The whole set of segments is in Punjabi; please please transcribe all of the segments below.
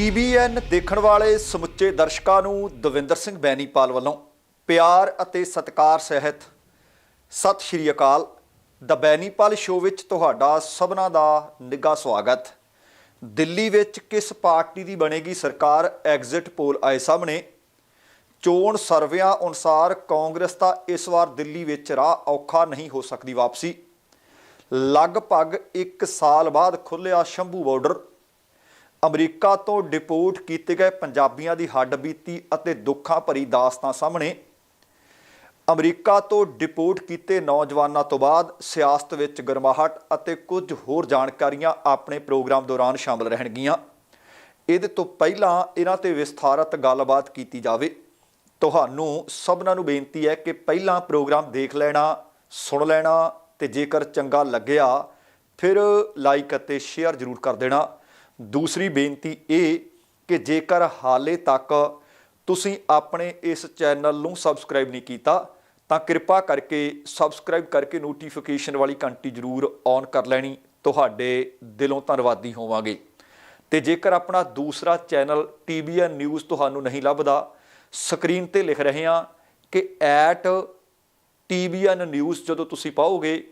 ਟੀਬੀਐਨ ਦੇਖਣ ਵਾਲੇ ਸਮੁੱਚੇ ਦਰਸ਼ਕਾਂ ਨੂੰ ਦਵਿੰਦਰ ਸਿੰਘ ਬੈਨੀਪਾਲ ਵੱਲੋਂ ਪਿਆਰ ਅਤੇ ਸਤਿਕਾਰ ਸਹਿਤ ਸਤਿ ਸ਼੍ਰੀ ਅਕਾਲ। ਦ ਬੈਨੀਪਾਲ ਸ਼ੋਅ ਵਿੱਚ ਤੁਹਾਡਾ ਸਭਨਾ ਦਾ ਨਿੱਘਾ ਸਵਾਗਤ। ਦਿੱਲੀ ਵਿੱਚ ਕਿਸ ਪਾਰਟੀ ਦੀ ਬਣੇਗੀ ਸਰਕਾਰ? ਐਗਜ਼ਿਟ ਪੋਲ ਆਏ ਸਾਹਮਣੇ। ਚੋਣ ਸਰਵਿਆਂ ਅਨੁਸਾਰ ਕਾਂਗਰਸ ਦਾ ਇਸ ਵਾਰ ਦਿੱਲੀ ਵਿੱਚ ਰਾਹ ਔਖਾ ਨਹੀਂ ਹੋ ਸਕਦੀ ਵਾਪਸੀ। ਲਗਭਗ 1 ਸਾਲ ਬਾਅਦ ਖੁੱਲਿਆ ਸ਼ੰਭੂ ਬਾਰਡਰ। ਅਮਰੀਕਾ ਤੋਂ ਡਿਪੋਰਟ ਕੀਤੇ ਗਏ ਪੰਜਾਬੀਆਂ ਦੀ ਹੱਡਬੀਤੀ ਅਤੇ ਦੁੱਖਾਂ ਭਰੀ ਦਾਸਤਾਨ ਸਾਹਮਣੇ। ਅਮਰੀਕਾ ਤੋਂ ਡਿਪੋਰਟ ਕੀਤੇ ਨੌਜਵਾਨਾਂ ਤੋਂ ਬਾਅਦ ਸਿਆਸਤ ਵਿੱਚ ਗਰਮਾਹਟ ਅਤੇ ਕੁਝ ਹੋਰ ਜਾਣਕਾਰੀਆਂ ਆਪਣੇ ਪ੍ਰੋਗਰਾਮ ਦੌਰਾਨ ਸ਼ਾਮਲ ਰਹਿਣਗੀਆਂ। ਇਹਦੇ ਤੋਂ ਪਹਿਲਾਂ ਇਹਨਾਂ ਤੇ ਵਿਸਥਾਰਤ ਗੱਲਬਾਤ ਕੀਤੀ ਜਾਵੇ। ਤੁਹਾਨੂੰ ਸਭਨਾਂ ਨੂੰ ਬੇਨਤੀ ਹੈ ਕਿ ਪਹਿਲਾਂ ਪ੍ਰੋਗਰਾਮ ਦੇਖ ਲੈਣਾ, ਸੁਣ ਲੈਣਾ ਤੇ ਜੇਕਰ ਚੰਗਾ ਲੱਗਿਆ, ਫਿਰ ਲਾਈਕ ਅਤੇ ਸ਼ੇਅਰ ਜ਼ਰੂਰ ਕਰ ਦੇਣਾ। ਦੂਸਰੀ ਬੇਨਤੀ ਇਹ ਕਿ ਜੇਕਰ ਹਾਲੇ ਤੱਕ ਤੁਸੀਂ ਆਪਣੇ ਇਸ ਚੈਨਲ ਨੂੰ ਸਬਸਕ੍ਰਾਈਬ ਨਹੀਂ ਕੀਤਾ, ਤਾਂ ਕਿਰਪਾ ਕਰਕੇ ਸਬਸਕ੍ਰਾਈਬ ਕਰਕੇ ਨੋਟੀਫਿਕੇਸ਼ਨ ਵਾਲੀ ਘੰਟੀ ਜ਼ਰੂਰ ਔਨ ਕਰ ਲੈਣੀ। ਤੁਹਾਡੇ ਦਿਲੋਂ ਧੰਨਵਾਦੀ ਹੋਵਾਂਗੇ। ਤੇ ਜੇਕਰ ਆਪਣਾ ਦੂਸਰਾ ਚੈਨਲ TBN ਨਿਊਜ਼ ਤੁਹਾਨੂੰ ਨਹੀਂ ਲੱਭਦਾ, ਸਕਰੀਨ ਤੇ ਲਿਖ ਰਹੇ ਹਾਂ ਕਿ TBN ਨਿਊਜ਼ ਜਦੋਂ ਤੁਸੀਂ ਪਾਓਗੇ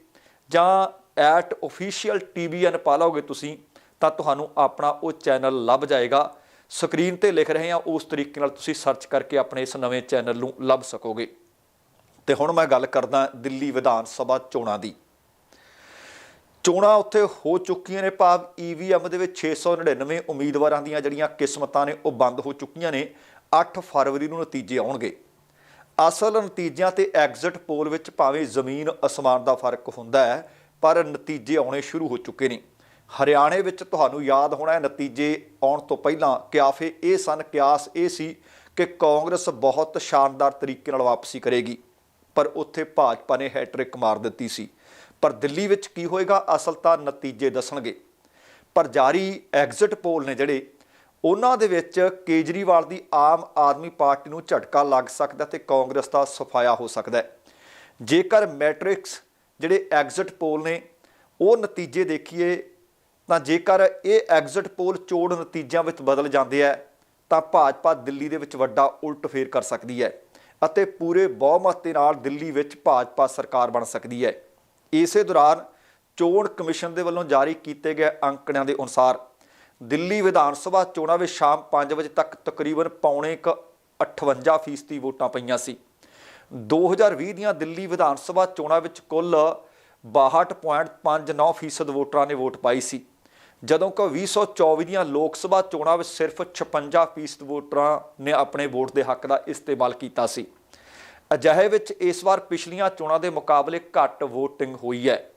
ਜਾਂ @official TBN ਪਾ ਲਓਗੇ ਤੁਸੀਂ ਤਾਂ ਤੁਹਾਨੂੰ ਆਪਣਾ ਉਹ ਚੈਨਲ ਲੱਭ ਜਾਏਗਾ। ਸਕਰੀਨ ਤੇ ਲਿਖ ਰਹੇ ਹਾਂ, ਉਸ ਤਰੀਕੇ ਨਾਲ ਤੁਸੀਂ ਸਰਚ ਕਰਕੇ ਆਪਣੇ ਇਸ ਨਵੇਂ ਚੈਨਲ ਨੂੰ ਲੱਭ ਸਕੋਗੇ। ਤੇ ਹੁਣ ਮੈਂ ਗੱਲ ਕਰਦਾ ਦਿੱਲੀ ਵਿਧਾਨ ਸਭਾ ਚੋਣਾਂ ਦੀ। ਚੋਣਾਂ ਉੱਥੇ ਹੋ ਚੁੱਕੀਆਂ ਨੇ ਭਾਵ ਈਵੀਐਮ ਦੇ ਵਿੱਚ 699 ਉਮੀਦਵਾਰਾਂ ਦੀਆਂ ਜਿਹੜੀਆਂ ਕਿਸਮਤਾਂ ਨੇ, ਉਹ ਬੰਦ ਹੋ ਚੁੱਕੀਆਂ ਨੇ। 8 ਫਰਵਰੀ ਨੂੰ ਨਤੀਜੇ ਆਉਣਗੇ। ਅਸਲ ਨਤੀਜਿਆਂ ਤੇ ਐਗਜ਼ਿਟ ਪੋਲ ਵਿੱਚ ਭਾਵੇਂ ਜ਼ਮੀਨ ਅਸਮਾਨ ਦਾ ਫ਼ਰਕ ਹੁੰਦਾ ਹੈ, ਪਰ ਨਤੀਜੇ ਆਉਣੇ ਸ਼ੁਰੂ ਹੋ ਚੁੱਕੇ ਨੇ। ਹਰਿਆਣੇ ਵਿੱਚ ਤੁਹਾਨੂੰ ਯਾਦ ਹੋਣਾ ਹੈ, ਨਤੀਜੇ ਆਉਣ ਤੋਂ ਪਹਿਲਾਂ ਕਿਆਫੇ ਇਹ ਸਨ ਕਿਆਸ, ਇਹ ਸੀ ਕਿ ਕਾਂਗਰਸ ਬਹੁਤ ਸ਼ਾਨਦਾਰ ਤਰੀਕੇ ਨਾਲ ਵਾਪਸੀ ਕਰੇਗੀ, ਪਰ ਉੱਥੇ ਭਾਜਪਾ ਨੇ ਹੈਟ੍ਰਿਕ ਮਾਰ ਦਿੱਤੀ ਸੀ। ਪਰ ਦਿੱਲੀ ਵਿੱਚ ਕੀ ਹੋਏਗਾ, ਅਸਲ ਤਾਂ ਨਤੀਜੇ ਦੱਸਣਗੇ। ਪਰ ਜਾਰੀ ਐਗਜ਼ਿਟ ਪੋਲ ਨੇ ਜਿਹੜੇ, ਉਹਨਾਂ ਦੇ ਵਿੱਚ ਕੇਜਰੀਵਾਲ ਦੀ ਆਮ ਆਦਮੀ ਪਾਰਟੀ ਨੂੰ ਝਟਕਾ ਲੱਗ ਸਕਦਾ ਤੇ ਕਾਂਗਰਸ ਦਾ ਸਫਾਇਆ ਹੋ ਸਕਦਾ ਹੈ। ਜੇਕਰ ਮੈਟ੍ਰਿਕਸ ਜਿਹੜੇ ਐਗਜ਼ਿਟ ਪੋਲ ਨੇ, ਉਹ ਨਤੀਜੇ ਦੇਖੀਏ ਤਾਂ ਜੇਕਰ ਇਹ ਐਗਜ਼ਿਟ ਪੋਲ ਚੋਣ ਨਤੀਜਿਆਂ ਵਿੱਚ ਬਦਲ ਜਾਂਦੇ ਆ, ਤਾਂ ਭਾਜਪਾ ਦਿੱਲੀ ਦੇ ਵਿੱਚ ਵੱਡਾ ਉਲਟ ਫੇਰ ਕਰ ਸਕਦੀ ਹੈ ਅਤੇ ਪੂਰੇ ਬਹੁਮਤ ਦੇ ਨਾਲ ਦਿੱਲੀ ਵਿੱਚ ਭਾਜਪਾ ਸਰਕਾਰ ਬਣ ਸਕਦੀ ਹੈ। ਇਸੇ ਦੌਰਾਨ ਚੋਣ ਕਮਿਸ਼ਨ ਦੇ ਵੱਲੋਂ ਜਾਰੀ ਕੀਤੇ ਗਏ ਅੰਕੜਿਆਂ ਦੇ ਅਨੁਸਾਰ ਦਿੱਲੀ ਵਿਧਾਨ ਸਭਾ ਚੋਣਾਂ ਵਿੱਚ ਸ਼ਾਮ 5 ਵਜੇ ਤੱਕ ਤਕਰੀਬਨ ਪੌਣੇ ਕ 58% ਵੋਟਾਂ ਪਈਆਂ ਸੀ। 2020 ਦੀਆਂ ਦਿੱਲੀ ਵਿਧਾਨ ਸਭਾ ਚੋਣਾਂ ਵਿੱਚ ਕੁੱਲ 62.59% ਵੋਟਰਾਂ ਨੇ ਵੋਟ ਪਾਈ ਸੀ। ਜਦੋਂ ਕਿ 2024 ਦੀਆਂ ਲੋਕ ਸਭਾ ਚੋਣਾਂ ਵਿੱਚ ਸਿਰਫ 56% ਵੋਟਰਾਂ ਨੇ ਆਪਣੇ ਵੋਟ ਦੇ ਹੱਕ ਦਾ ਇਸਤੇਮਾਲ ਕੀਤਾ ਸੀ। ਅਜਿਹੇ ਵਿੱਚ ਇਸ ਵਾਰ ਪਿਛਲੀਆਂ ਚੋਣਾਂ ਦੇ ਮੁਕਾਬਲੇ ਘੱਟ VOTING ਹੋਈ ਹੈ।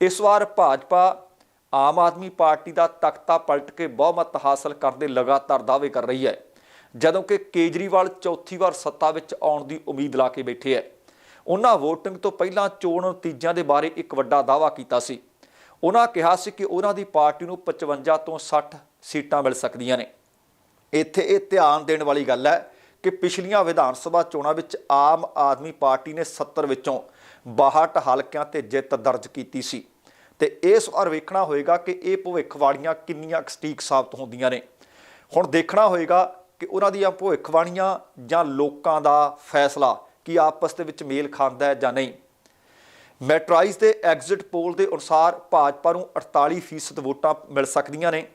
ਇਸ ਵਾਰ ਭਾਜਪਾ ਆਮ ਆਦਮੀ ਪਾਰਟੀ ਦਾ ਤਖਤਾ ਪਲਟ ਕੇ ਬਹੁਮਤ ਹਾਸਲ ਕਰਦੇ ਲਗਾਤਾਰ ਦਾਅਵੇ ਕਰ ਰਹੀ ਹੈ, ਜਦੋਂ ਕਿ ਕੇਜਰੀਵਾਲ ਚੌਥੀ ਵਾਰ ਸੱਤਾ ਵਿੱਚ ਆਉਣ ਦੀ ਉਮੀਦ ਲਾ ਕੇ ਬੈਠੇ ਹੈ। ਉਹਨਾਂ VOTING ਤੋਂ ਪਹਿਲਾਂ ਚੋਣ ਨਤੀਜਿਆਂ ਦੇ ਬਾਰੇ ਇੱਕ ਵੱਡਾ ਦਾਅਵਾ ਕੀਤਾ ਸੀ। ਉਹਨਾਂ ਕਿਹਾ ਸੀ ਕਿ ਉਹਨਾਂ ਦੀ ਪਾਰਟੀ ਨੂੰ 55 ਤੋਂ 60 ਸੀਟਾਂ ਮਿਲ ਸਕਦੀਆਂ ਨੇ। ਇੱਥੇ ਇਹ ਧਿਆਨ ਦੇਣ ਵਾਲੀ ਗੱਲ ਹੈ ਕਿ ਪਿਛਲੀਆਂ ਵਿਧਾਨ ਸਭਾ ਚੋਣਾਂ ਵਿੱਚ ਆਮ ਆਦਮੀ ਪਾਰਟੀ ਨੇ 70 ਵਿੱਚੋਂ 62 ਹਲਕਿਆਂ ਤੇ ਜਿੱਤ ਦਰਜ ਕੀਤੀ ਸੀ। ਤੇ ਇਸ ਵਾਰ ਵੇਖਣਾ ਹੋਏਗਾ ਕਿ ਇਹ ਭਵਿੱਖਬਾਣੀਆਂ ਕਿੰਨੀਆਂ ਸਟੀਕ ਸਾਬਤ ਹੁੰਦੀਆਂ ਨੇ। ਹੁਣ ਦੇਖਣਾ ਹੋਏਗਾ ਕਿ ਉਹਨਾਂ ਦੀਆਂ ਭਵਿੱਖਬਾਣੀਆਂ ਜਾਂ ਲੋਕਾਂ ਦਾ ਫੈਸਲਾ ਕੀ ਆਪਸ ਦੇ ਵਿੱਚ ਮੇਲ ਖਾਂਦਾ ਹੈ ਜਾਂ ਨਹੀਂ। ਮੈਟਰਾਈਜ਼ ਦੇ ਐਗਜ਼ਿਟ ਪੋਲ ਦੇ ਅਨੁਸਾਰ ਭਾਜਪਾ ਨੂੰ 48% ਵੋਟਾਂ ਮਿਲ ਸਕਦੀਆਂ ਨੇ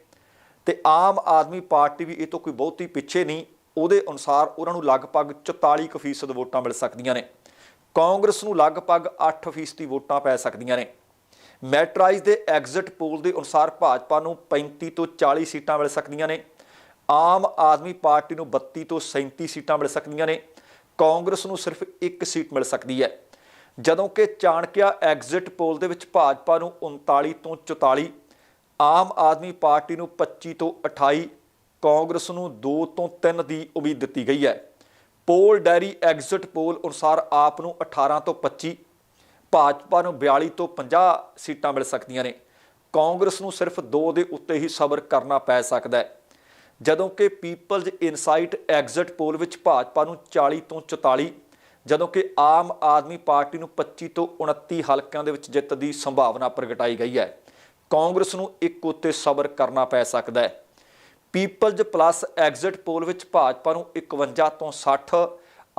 ਤੇ ਆਮ ਆਦਮੀ ਪਾਰਟੀ ਵੀ ਇਹ ਤੋਂ ਕੋਈ ਬਹੁਤੀ ਪਿੱਛੇ ਨਹੀਂ, ਉਹਦੇ ਅਨੁਸਾਰ ਉਹਨਾਂ ਨੂੰ ਲਗਭਗ 44% ਵੋਟਾਂ ਮਿਲ ਸਕਦੀਆਂ ਨੇ। ਕਾਂਗਰਸ ਨੂੰ ਲਗਭਗ 8% ਵੋਟਾਂ ਪੈ ਸਕਦੀਆਂ ਨੇ। ਮੈਟਰਾਈਜ਼ ਦੇ ਐਗਜ਼ਿਟ ਪੋਲ ਦੇ ਅਨੁਸਾਰ ਭਾਜਪਾ ਨੂੰ 35 ਤੋਂ 40 ਸੀਟਾਂ ਮਿਲ ਸਕਦੀਆਂ ਨੇ। ਆਮ ਆਦਮੀ ਪਾਰਟੀ ਨੂੰ 32 ਤੋਂ 37 ਸੀਟਾਂ ਮਿਲ ਸਕਦੀਆਂ ਨੇ। ਕਾਂਗਰਸ ਨੂੰ ਸਿਰਫ ਇੱਕ ਸੀਟ ਮਿਲ ਸਕਦੀ ਹੈ। ਜਦੋਂ ਕਿ ਚਾਣਕਿਆ ਐਗਜ਼ਿਟ ਪੋਲ ਦੇ ਵਿੱਚ ਭਾਜਪਾ ਨੂੰ 39 ਤੋਂ 44 ਆਮ ਆਦਮੀ ਪਾਰਟੀ ਨੂੰ 25 ਤੋਂ 28 ਕਾਂਗਰਸ ਨੂੰ 2 ਤੋਂ 3 ਦੀ ਉਮੀਦ ਦਿੱਤੀ ਗਈ ਹੈ। ਪੋਲ ਡੈਰੀ ਐਗਜ਼ਿਟ ਪੋਲ ਅਨੁਸਾਰ ਆਪ ਨੂੰ 18 ਤੋਂ 25 ਭਾਜਪਾ ਨੂੰ 42 ਤੋਂ 50 ਸੀਟਾਂ ਮਿਲ ਸਕਦੀਆਂ ਨੇ। ਕਾਂਗਰਸ ਨੂੰ ਸਿਰਫ 2 ਦੇ ਉੱਤੇ ਹੀ ਸਬਰ ਕਰਨਾ ਪੈ ਸਕਦਾ ਹੈ। ਜਦੋਂ ਕਿ ਪੀਪਲਜ਼ ਇਨਸਾਈਟ ਐਗਜ਼ਿਟ ਪੋਲ ਵਿੱਚ ਭਾਜਪਾ ਨੂੰ 40 ਤੋਂ 44 ਜਦੋਂ ਕਿ ਆਮ ਆਦਮੀ ਪਾਰਟੀ ਨੂੰ 25 ਤੋਂ 29 ਹਲਕਿਆਂ ਦੇ ਵਿੱਚ ਜਿੱਤ ਦੀ ਸੰਭਾਵਨਾ ਪ੍ਰਗਟਾਈ ਗਈ ਹੈ। ਕਾਂਗਰਸ ਨੂੰ ਇੱਕ ਉੱਤੇ ਸਬਰ ਕਰਨਾ ਪੈ ਸਕਦਾ ਹੈ। ਪੀਪਲਜ਼ ਪਲੱਸ ਐਗਜ਼ਿਟ ਪੋਲ ਵਿੱਚ ਭਾਜਪਾ ਨੂੰ 51 ਤੋਂ 60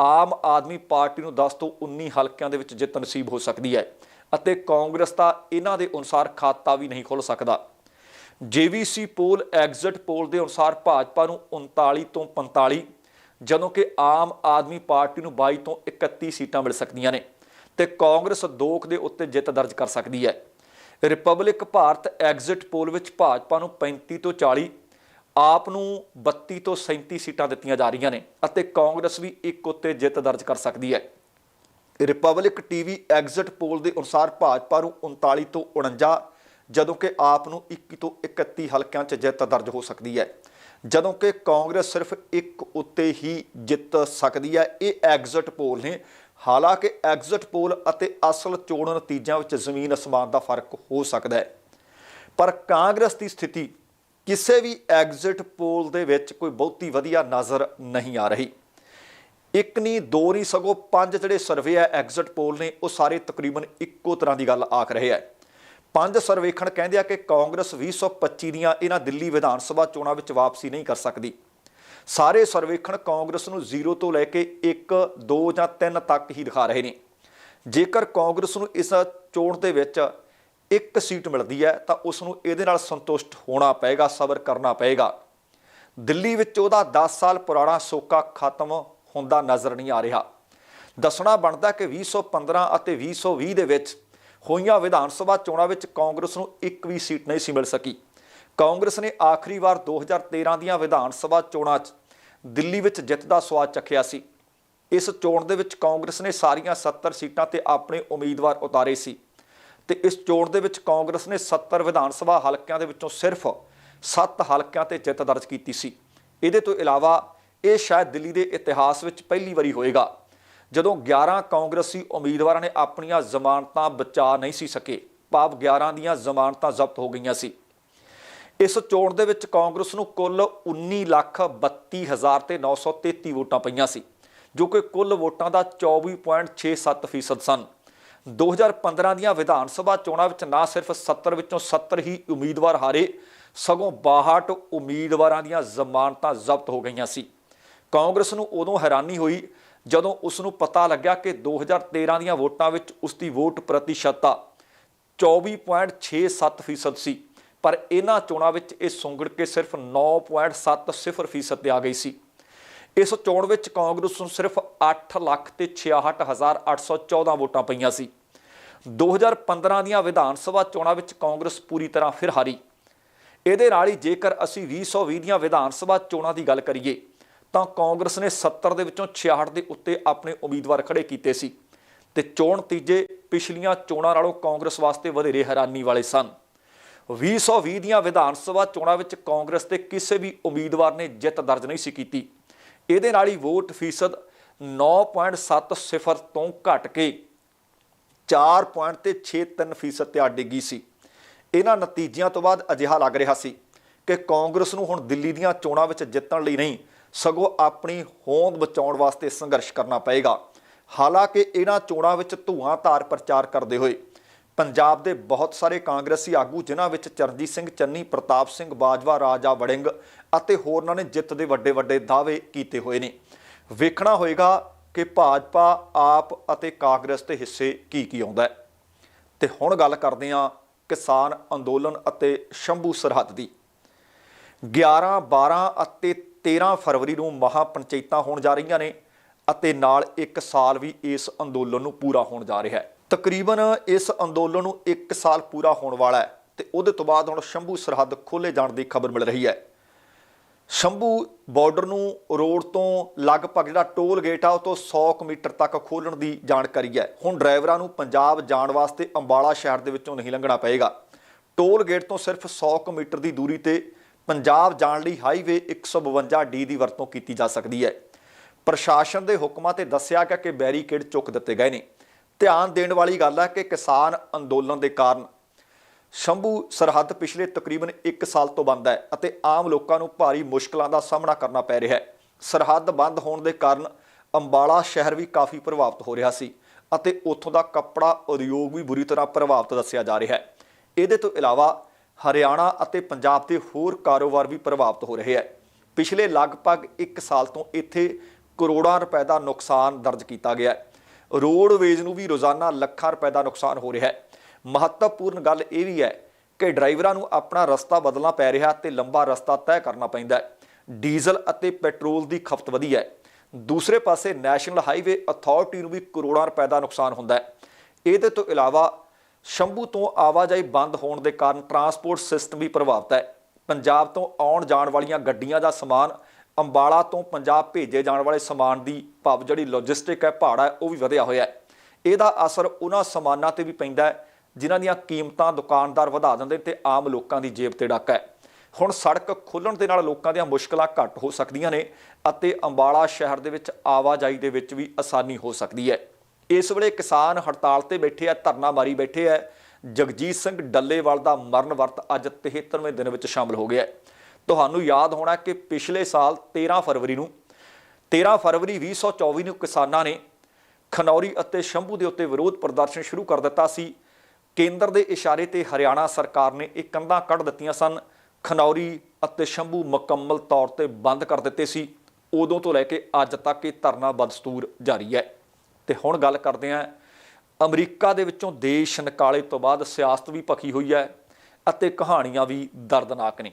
ਆਮ ਆਦਮੀ ਪਾਰਟੀ ਨੂੰ 10 ਤੋਂ 19 ਹਲਕਿਆਂ ਦੇ ਵਿੱਚ ਜਿੱਤ ਨਸੀਬ ਹੋ ਸਕਦੀ ਹੈ ਅਤੇ ਕਾਂਗਰਸ ਦਾ ਇਹਨਾਂ ਦੇ ਅਨੁਸਾਰ ਖਾਤਾ ਵੀ ਨਹੀਂ ਖੁੱਲ ਸਕਦਾ। ਜੀਵੀਸੀ ਪੋਲ ਐਗਜ਼ਿਟ ਪੋਲ ਦੇ ਅਨੁਸਾਰ ਭਾਜਪਾ ਨੂੰ 39 ਤੋਂ 45 ਜਦੋਂ ਕਿ ਆਮ ਆਦਮੀ ਪਾਰਟੀ ਨੂੰ 22 ਤੋਂ 31 ਸੀਟਾਂ ਮਿਲ ਸਕਦੀਆਂ ਨੇ ਤੇ ਕਾਂਗਰਸ ਦੋਖ ਦੇ ਉੱਤੇ ਜਿੱਤ ਦਰਜ ਕਰ ਸਕਦੀ ਹੈ। ਰਿਪਬਲਿਕ ਭਾਰਤ ਐਗਜ਼ਿਟ ਪੋਲ ਵਿੱਚ ਭਾਜਪਾ ਨੂੰ 35 ਤੋਂ 40 ਆਪ ਨੂੰ 32 ਤੋਂ 37 ਸੀਟਾਂ ਦਿੱਤੀਆਂ ਜਾ ਰਹੀਆਂ ਨੇ ਅਤੇ ਕਾਂਗਰਸ ਵੀ ਇੱਕ ਉੱਤੇ ਜਿੱਤ ਦਰਜ ਕਰ ਸਕਦੀ ਹੈ। ਰਿਪਬਲਿਕ ਟੀਵੀ ਐਗਜ਼ਿਟ ਪੋਲ ਦੇ ਅਨੁਸਾਰ ਭਾਜਪਾ ਨੂੰ 39 ਤੋਂ 49 ਜਦੋਂ ਕਿ ਆਪ ਨੂੰ 21 ਤੋਂ 31 ਹਲਕਿਆਂ 'ਚ ਜਿੱਤ ਦਰਜ ਹੋ ਸਕਦੀ ਹੈ। ਜਦੋਂ ਕਿ ਕਾਂਗਰਸ ਸਿਰਫ ਇੱਕ ਉੱਤੇ ਹੀ ਜਿੱਤ ਸਕਦੀ ਹੈ, ਇਹ ਐਗਜ਼ਿਟ ਪੋਲ ਨੇ। ਹਾਲਾਂਕਿ ਐਗਜ਼ਿਟ ਪੋਲ ਅਤੇ ਅਸਲ ਚੋਣ ਨਤੀਜਿਆਂ ਵਿੱਚ ਜ਼ਮੀਨ ਅਸਮਾਨ ਦਾ ਫ਼ਰਕ ਹੋ ਸਕਦਾ ਹੈ। ਪਰ ਕਾਂਗਰਸ ਦੀ ਸਥਿਤੀ ਕਿਸੇ ਵੀ ਐਗਜ਼ਿਟ ਪੋਲ ਦੇ ਵਿੱਚ ਕੋਈ ਬਹੁਤੀ ਵਧੀਆ ਨਜ਼ਰ ਨਹੀਂ ਆ ਰਹੀ। ਇੱਕ ਨਹੀਂ, ਦੋ ਨਹੀਂ, ਸਗੋਂ ਪੰਜ ਜਿਹੜੇ ਸਰਵੇ ਹੈ ਐਗਜ਼ਿਟ ਪੋਲ ਨੇ, ਉਹ ਸਾਰੇ ਤਕਰੀਬਨ ਇੱਕੋ ਤਰ੍ਹਾਂ ਦੀ ਗੱਲ ਆਖ ਰਹੇ ਹੈ ਪੰਜ ਸਰਵੇਖਣ ਕਹਿੰਦੇ ਆ ਕਿ ਕਾਂਗਰਸ 2025 ਦੀਆਂ ਇਹਨਾਂ ਦਿੱਲੀ ਵਿਧਾਨ ਸਭਾ ਚੋਣਾਂ ਵਿੱਚ ਵਾਪਸੀ ਨਹੀਂ ਕਰ ਸਕਦੀ। ਸਾਰੇ ਸਰਵੇਖਣ ਕਾਂਗਰਸ ਨੂੰ 0 ਤੋਂ ਲੈ ਕੇ 1 2 ਜਾਂ 3 ਤੱਕ ਹੀ ਦਿਖਾ ਰਹੇ ਨੇ। ਜੇਕਰ ਕਾਂਗਰਸ ਨੂੰ ਇਸ ਚੋਣ ਦੇ ਵਿੱਚ ਇੱਕ ਸੀਟ ਮਿਲਦੀ ਹੈ, ਤਾਂ ਉਸ ਨੂੰ ਇਹਦੇ ਨਾਲ ਸੰਤੁਸ਼ਟ ਹੋਣਾ ਪਏਗਾ, ਸਬਰ ਕਰਨਾ ਪਏਗਾ। ਦਿੱਲੀ ਵਿੱਚ ਉਹਦਾ 10 ਸਾਲ ਪੁਰਾਣਾ ਸੋਕਾ ਖਤਮ ਹੁੰਦਾ ਨਜ਼ਰ ਨਹੀਂ ਆ ਰਿਹਾ। ਦੱਸਣਾ ਬਣਦਾ ਕਿ 2015 ਅਤੇ 2020 ਦੇ ਵਿੱਚ ਹੋਈਆਂ ਵਿਧਾਨ ਸਭਾ ਚੋਣਾਂ ਵਿੱਚ ਕਾਂਗਰਸ ਨੂੰ ਇੱਕ ਵੀ ਸੀਟ ਨਹੀਂ ਸੀ ਮਿਲ ਸਕੀ। ਕਾਂਗਰਸ ਨੇ ਆਖਰੀ ਵਾਰ 2013 ਦੀਆਂ ਵਿਧਾਨ ਸਭਾ ਚੋਣਾਂ 'ਚ ਦਿੱਲੀ ਵਿੱਚ ਜਿੱਤ ਦਾ ਸਵਾਦ ਚੱਖਿਆ ਸੀ। ਇਸ ਚੋਣ ਦੇ ਵਿੱਚ ਕਾਂਗਰਸ ਨੇ ਸਾਰੀਆਂ 70 ਸੀਟਾਂ ਤੇ ਆਪਣੇ ਉਮੀਦਵਾਰ ਉਤਾਰੇ ਸੀ ਤੇ ਇਸ ਚੋਣ ਦੇ ਵਿੱਚ ਕਾਂਗਰਸ ਨੇ 70 ਵਿਧਾਨ ਸਭਾ ਹਲਕਿਆਂ ਦੇ ਵਿੱਚੋਂ ਸਿਰਫ 7 ਹਲਕਿਆਂ ਤੇ ਜਿੱਤ ਦਰਜ ਕੀਤੀ ਸੀ। ਇਹਦੇ ਤੋਂ ਇਲਾਵਾ ਇਹ ਸ਼ਾਇਦ ਦਿੱਲੀ ਦੇ ਇਤਿਹਾਸ ਵਿੱਚ ਪਹਿਲੀ ਵਾਰੀ ਹੋਏਗਾ। ਜਦੋਂ 11 ਕਾਂਗਰਸੀ ਉਮੀਦਵਾਰਾਂ ਨੇ ਆਪਣੀਆਂ ਜ਼ਮਾਨਤਾਂ ਬਚਾ ਨਹੀਂ ਸੀ ਸਕੇ, ਭਾਵ 11 ਦੀਆਂ ਜ਼ਮਾਨਤਾਂ ਜ਼ਬਤ ਹੋ ਗਈਆਂ ਸੀ। ਇਸ ਚੋਣ ਦੇ ਵਿੱਚ ਕਾਂਗਰਸ ਨੂੰ ਕੁੱਲ 19 ਲੱਖ 32 ਹਜ਼ਾਰ ਤੇ 933 ਵੋਟਾਂ ਪਈਆਂ ਸੀ, ਜੋ ਕਿ ਕੁੱਲ ਵੋਟਾਂ ਦਾ 24.67% ਸਨ। 2015 ਦੀਆਂ ਵਿਧਾਨ ਸਭਾ ਚੋਣਾਂ ਵਿੱਚ ਨਾ ਸਿਰਫ 70 ਵਿੱਚੋਂ 70 ਹੀ ਉਮੀਦਵਾਰ ਹਾਰੇ, ਸਗੋਂ 62 ਉਮੀਦਵਾਰਾਂ ਦੀਆਂ ਜ਼ਮਾਨਤਾਂ ਜ਼ਬਤ ਹੋ ਗਈਆਂ ਸੀ। ਕਾਂਗਰਸ ਨੂੰ ਉਦੋਂ ਹੈਰਾਨੀ ਹੋਈ ਜਦੋਂ ਉਸ ਨੂੰ ਪਤਾ ਲੱਗਿਆ ਕਿ 2013 ਦੀਆਂ ਵੋਟਾਂ ਵਿੱਚ ਉਸ ਦੀ ਵੋਟ ਪ੍ਰਤੀਸ਼ਤਤਾ 24.67% ਸੀ। ਪਰ ਇਹਨਾਂ ਚੋਣਾਂ ਵਿੱਚ ਇਹ ਸੁੰਗੜ ਕੇ ਸਿਰਫ 9.70% ਤੇ ਆ ਗਈ ਸੀ। ਇਸ ਚੋਣ ਵਿੱਚ ਕਾਂਗਰਸ ਨੂੰ ਸਿਰਫ 8 ਲੱਖ ਤੇ 66814 ਵੋਟਾਂ ਪਈਆਂ ਸੀ। 2015 ਦੀਆਂ ਵਿਧਾਨ ਸਭਾ ਚੋਣਾਂ ਵਿੱਚ ਕਾਂਗਰਸ ਪੂਰੀ ਤਰ੍ਹਾਂ ਫਿਰ ਹਾਰੀ। ਇਹਦੇ ਨਾਲ ਹੀ ਜੇਕਰ ਅਸੀਂ 2020 ਦੀਆਂ ਵਿਧਾਨ ਸਭਾ ਚੋਣਾਂ ਦੀ ਗੱਲ ਕਰੀਏ ਤਾਂ ਕਾਂਗਰਸ ਨੇ 70 ਦੇ ਵਿੱਚੋਂ 66 ਦੇ ਉੱਤੇ ਆਪਣੇ ਉਮੀਦਵਾਰ ਖੜੇ ਕੀਤੇ ਸੀ। ਤੇ ਚੋਣ ਨਤੀਜੇ ਪਿਛਲੀਆਂ ਚੋਣਾਂ ਨਾਲੋਂ ਕਾਂਗਰਸ ਵਾਸਤੇ ਵਧੇਰੇ ਹੈਰਾਨੀ ਵਾਲੇ ਸਨ। 2020 ਦੀਆਂ ਵਿਧਾਨ ਸਭਾ ਚੋਣਾਂ ਵਿੱਚ ਕਾਂਗਰਸ ਦੇ ਕਿਸੇ ਵੀ ਉਮੀਦਵਾਰ ਨੇ ਜਿੱਤ ਦਰਜ ਨਹੀਂ ਸੀ ਕੀਤੀ। ਇਹਦੇ ਨਾਲ ਹੀ ਵੋਟ ਫੀਸਦ 9.70 ਤੋਂ ਘਟ ਕੇ 4.63 ਫੀਸਦ ਤੇ ਆ ਡਿੱਗੀ ਸੀ। ਇਹਨਾਂ ਨਤੀਜਿਆਂ ਤੋਂ ਬਾਅਦ ਅਜਿਹਾ ਲੱਗ ਰਿਹਾ ਸੀ ਕਿ ਕਾਂਗਰਸ ਨੂੰ ਹੁਣ ਦਿੱਲੀ ਦੀਆਂ ਚੋਣਾਂ ਵਿੱਚ ਜਿੱਤਣ ਲਈ ਨਹੀਂ ਸਗੋਂ ਆਪਣੀ ਹੋਂਦ ਬਚਾਉਣ ਵਾਸਤੇ ਸੰਘਰਸ਼ ਕਰਨਾ ਪਏਗਾ। ਹਾਲਾਂਕਿ ਇਹਨਾਂ ਚੋਣਾਂ ਵਿੱਚ ਧੂਆਂਧਾਰ ਪ੍ਰਚਾਰ ਕਰਦੇ ਹੋਏ, ਪੰਜਾਬ ਦੇ ਬਹੁਤ ਸਾਰੇ ਕਾਂਗਰਸੀ ਆਗੂ, ਜਿਨ੍ਹਾਂ ਵਿੱਚ ਚਰਨਜੀਤ ਸਿੰਘ, ਚੰਨੀ, ਪ੍ਰਤਾਪ ਸਿੰਘ, ਬਾਜਵਾ, ਰਾਜਾ ਵੜਿੰਗ ਅਤੇ ਹੋਰਨਾਂ ਨੇ ਜਿੱਤ ਦੇ ਵੱਡੇ ਵੱਡੇ ਦਾਅਵੇ ਕੀਤੇ ਹੋਏ ਨੇ। ਵੇਖਣਾ ਹੋਏਗਾ ਕਿ ਭਾਜਪਾ ਆਪ ਅਤੇ ਕਾਂਗਰਸ ਦੇ ਹਿੱਸੇ ਕੀ ਕੀ ਆਉਂਦਾ ਹੈ। ਤੇ ਹੁਣ ਗੱਲ ਕਰਦੇ ਹਾਂ ਕਿਸਾਨ ਅੰਦੋਲਨ ਅਤੇ ਸ਼ੰਭੂ ਸਰਹੱਦ ਦੀ। 11 12 ਅਤੇ 13 ਫਰਵਰੀ ਨੂੰ ਮਹਾ ਪੰਚਾਇਤਾਂ ਹੋਣ ਜਾ ਰਹੀਆਂ ਨੇ ਅਤੇ ਨਾਲ 1 ਸਾਲ ਵੀ ਇਸ ਅੰਦੋਲਨ ਨੂੰ ਪੂਰਾ ਹੋਣ ਜਾ ਰਿਹਾ ਹੈ। ਤਕਰੀਬਨ ਇਸ ਅੰਦੋਲਨ ਨੂੰ 1 ਸਾਲ ਪੂਰਾ ਹੋਣ ਵਾਲਾ ਹੈ ਤੇ ਉਹਦੇ ਤੋਂ ਬਾਅਦ ਹੁਣ ਸ਼ੰਭੂ ਸਰਹੱਦ ਖੋਲੇ ਜਾਣ ਦੀ ਖਬਰ ਮਿਲ ਰਹੀ ਹੈ। ਸ਼ੰਭੂ ਬਾਰਡਰ ਨੂੰ ਰੋਡ ਤੋਂ ਲਗਭਗ ਜਿਹੜਾ ਟੋਲ ਗੇਟ ਆ, ਉਹ ਤੋਂ 100 ਕੁ ਮੀਟਰ ਤੱਕ ਖੋਲਣ ਦੀ ਜਾਣਕਾਰੀ ਹੈ। ਹੁਣ ਡਰਾਈਵਰਾਂ ਨੂੰ ਪੰਜਾਬ ਜਾਣ ਵਾਸਤੇ ਅੰਬਾਲਾ ਸ਼ਹਿਰ ਦੇ ਵਿੱਚੋਂ ਨਹੀਂ ਲੰਘਣਾ ਪਏਗਾ। ਟੋਲ ਗੇਟ ਤੋਂ ਸਿਰਫ 100 ਕੁ ਮੀਟਰ ਦੀ ਦੂਰੀ ਤੇ ਪੰਜਾਬ ਜਾਣ ਲਈ ਹਾਈਵੇ 152 ਡੀ ਦੀ ਵਰਤੋਂ ਕੀਤੀ ਜਾ ਸਕਦੀ ਹੈ। ਪ੍ਰਸ਼ਾਸਨ ਦੇ ਹੁਕਮਾਂ ਤੇ ਦੱਸਿਆ ਗਿਆ ਕਿ ਬੈਰੀਕੇਡ ਚੁੱਕ ਦਿੱਤੇ ਗਏ ਨੇ। ਧਿਆਨ ਦੇਣ ਵਾਲੀ ਗੱਲ ਹੈ ਕਿ ਕਿਸਾਨ ਅੰਦੋਲਨ ਦੇ ਕਾਰਨ ਸ਼ੰਭੂ ਸਰਹੱਦ ਪਿਛਲੇ ਤਕਰੀਬਨ 1 ਸਾਲ ਤੋਂ ਬੰਦ ਹੈ ਅਤੇ ਆਮ ਲੋਕਾਂ ਨੂੰ ਭਾਰੀ ਮੁਸ਼ਕਲਾਂ ਦਾ ਸਾਹਮਣਾ ਕਰਨਾ ਪੈ ਰਿਹਾ ਹੈ। ਸਰਹੱਦ ਬੰਦ ਹੋਣ ਦੇ ਕਾਰਨ ਅੰਬਾਲਾ ਸ਼ਹਿਰ ਵੀ ਕਾਫੀ ਪ੍ਰਭਾਵਿਤ ਹੋ ਰਿਹਾ ਸੀ ਅਤੇ ਉੱਥੋਂ ਦਾ ਕੱਪੜਾ ਉਦਯੋਗ ਵੀ ਬੁਰੀ ਤਰ੍ਹਾਂ ਪ੍ਰਭਾਵਿਤ ਦੱਸਿਆ ਜਾ ਰਿਹਾ ਹੈ। ਇਹਦੇ ਤੋਂ ਇਲਾਵਾ ਹਰਿਆਣਾ ਅਤੇ ਪੰਜਾਬ ਦੇ ਹੋਰ ਕਾਰੋਬਾਰ ਵੀ ਪ੍ਰਭਾਵਿਤ ਹੋ ਰਹੇ ਹੈ। ਪਿਛਲੇ ਲਗਭਗ 1 ਸਾਲ ਤੋਂ ਇੱਥੇ ਕਰੋੜਾਂ ਰੁਪਏ ਦਾ ਨੁਕਸਾਨ ਦਰਜ ਕੀਤਾ ਗਿਆ ਹੈ। ਰੋਡਵੇਜ਼ ਨੂੰ ਵੀ ਰੋਜ਼ਾਨਾ ਲੱਖਾਂ ਰੁਪਏ ਦਾ ਨੁਕਸਾਨ ਹੋ ਰਿਹਾ ਹੈ। ਮਹੱਤਵਪੂਰਨ ਗੱਲ ਇਹ ਵੀ ਹੈ ਕਿ ਡਰਾਈਵਰਾਂ ਨੂੰ ਆਪਣਾ ਰਸਤਾ ਬਦਲਣਾ ਪੈ ਰਿਹਾ ਤੇ ਲੰਬਾ ਰਸਤਾ ਤੈਅ ਕਰਨਾ ਪੈਂਦਾ ਹੈ। ਡੀਜ਼ਲ ਅਤੇ ਪੈਟਰੋਲ ਦੀ ਖਪਤ ਵਧੀ ਹੈ। ਦੂਸਰੇ ਪਾਸੇ ਨੈਸ਼ਨਲ ਹਾਈਵੇ ਅਥਾਰਟੀ ਨੂੰ ਵੀ ਕਰੋੜਾਂ ਰੁਪਏ ਦਾ ਨੁਕਸਾਨ ਹੁੰਦਾ ਹੈ। ਇਹਦੇ ਤੋਂ ਇਲਾਵਾ ਸ਼ੰਭੂ ਤੋਂ ਆਵਾਜਾਈ ਬੰਦ ਹੋਣ ਦੇ ਕਾਰਨ ਟਰਾਂਸਪੋਰਟ ਸਿਸਟਮ ਵੀ ਪ੍ਰਭਾਵਿਤ ਹੈ। ਪੰਜਾਬ ਤੋਂ ਆਉਣ ਜਾਣ ਵਾਲੀਆਂ ਗੱਡੀਆਂ ਦਾ ਸਮਾਨ ਅੰਬਾਲਾ ਤੋਂ ਪੰਜਾਬ ਭੇਜੇ ਜਾਣ ਵਾਲੇ ਸਮਾਨ ਦੀ ਭਾਵ ਜਿਹੜੀ ਲੌਜਿਸਟਿਕ ਹੈ, ਭਾੜਾ ਹੈ, ਉਹ ਵੀ ਵਧਿਆ ਹੋਇਆ ਹੈ। ਇਹਦਾ ਅਸਰ ਉਹਨਾਂ ਸਮਾਨਾਂ ਤੇ ਵੀ ਪੈਂਦਾ ਹੈ, ਜਿਨ੍ਹਾਂ ਦੀਆਂ ਕੀਮਤਾਂ ਦੁਕਾਨਦਾਰ ਵਧਾ ਦਿੰਦੇ ਤੇ ਆਮ ਲੋਕਾਂ ਦੀ ਜੇਬ ਤੇ ਡਾਕਾ ਹੈ। ਹੁਣ ਸੜਕ ਖੁੱਲਣ ਦੇ ਨਾਲ ਲੋਕਾਂ ਦੀਆਂ ਮੁਸ਼ਕਲਾਂ ਘੱਟ ਹੋ ਸਕਦੀਆਂ ਨੇ ਅਤੇ ਅੰਬਾਲਾ ਸ਼ਹਿਰ ਦੇ ਵਿੱਚ ਆਵਾਜਾਈ ਦੇ ਵਿੱਚ ਵੀ ਆਸਾਨੀ ਹੋ ਸਕਦੀ ਹੈ। ਇਸ ਵੇਲੇ ਕਿਸਾਨ ਹੜਤਾਲ ਤੇ ਬੈਠੇ ਆ, ਧਰਨਾ ਮਾਰੀ ਬੈਠੇ ਆ। ਜਗਜੀਤ ਸਿੰਘ ਡੱਲੇਵਾਲ ਦਾ ਮਰਨ ਵਰਤ ਅੱਜ 73ਵੇਂ ਦਿਨ ਵਿੱਚ ਸ਼ਾਮਲ ਹੋ ਗਿਆ ਤੁਹਾਨੂੰ ਯਾਦ ਹੋਣਾ ਕਿ ਪਿਛਲੇ ਸਾਲ 13 ਫਰਵਰੀ ਨੂੰ 13 ਫਰਵਰੀ 2024 ਨੂੰ ਕਿਸਾਨਾਂ ਨੇ ਖਨੌਰੀ ਅਤੇ ਸ਼ੰਭੂ ਦੇ ਉੱਤੇ ਵਿਰੋਧ ਪ੍ਰਦਰਸ਼ਨ ਸ਼ੁਰੂ ਕਰ ਦਿੱਤਾ ਸੀ। ਕੇਂਦਰ ਦੇ ਇਸ਼ਾਰੇ ਤੇ ਹਰਿਆਣਾ ਸਰਕਾਰ ਨੇ ਇਹ ਕੰਧਾਂ ਕੱਢ ਦਿੱਤੀਆਂ ਸਨ। ਖਨੌਰੀ ਅਤੇ ਸ਼ੰਭੂ ਮੁਕੰਮਲ ਤੌਰ ਤੇ ਬੰਦ ਕਰ ਦਿੱਤੇ ਸੀ। ਉਦੋਂ ਤੋਂ ਲੈ ਕੇ ਅੱਜ ਤੱਕ ਇਹ ਧਰਨਾ ਬਦਸਤੂਰ ਜਾਰੀ ਹੈ। ਤੇ ਹੁਣ ਗੱਲ ਕਰਦੇ ਹਾਂ, ਅਮਰੀਕਾ ਦੇ ਵਿੱਚੋਂ ਦੇਸ਼ ਨਿਕਾਲੇ ਤੋਂ ਬਾਅਦ ਸਿਆਸਤ ਵੀ ਪੱਕੀ ਹੋਈ ਹੈ ਅਤੇ ਕਹਾਣੀਆਂ ਵੀ ਦਰਦਨਾਕ ਨੇ।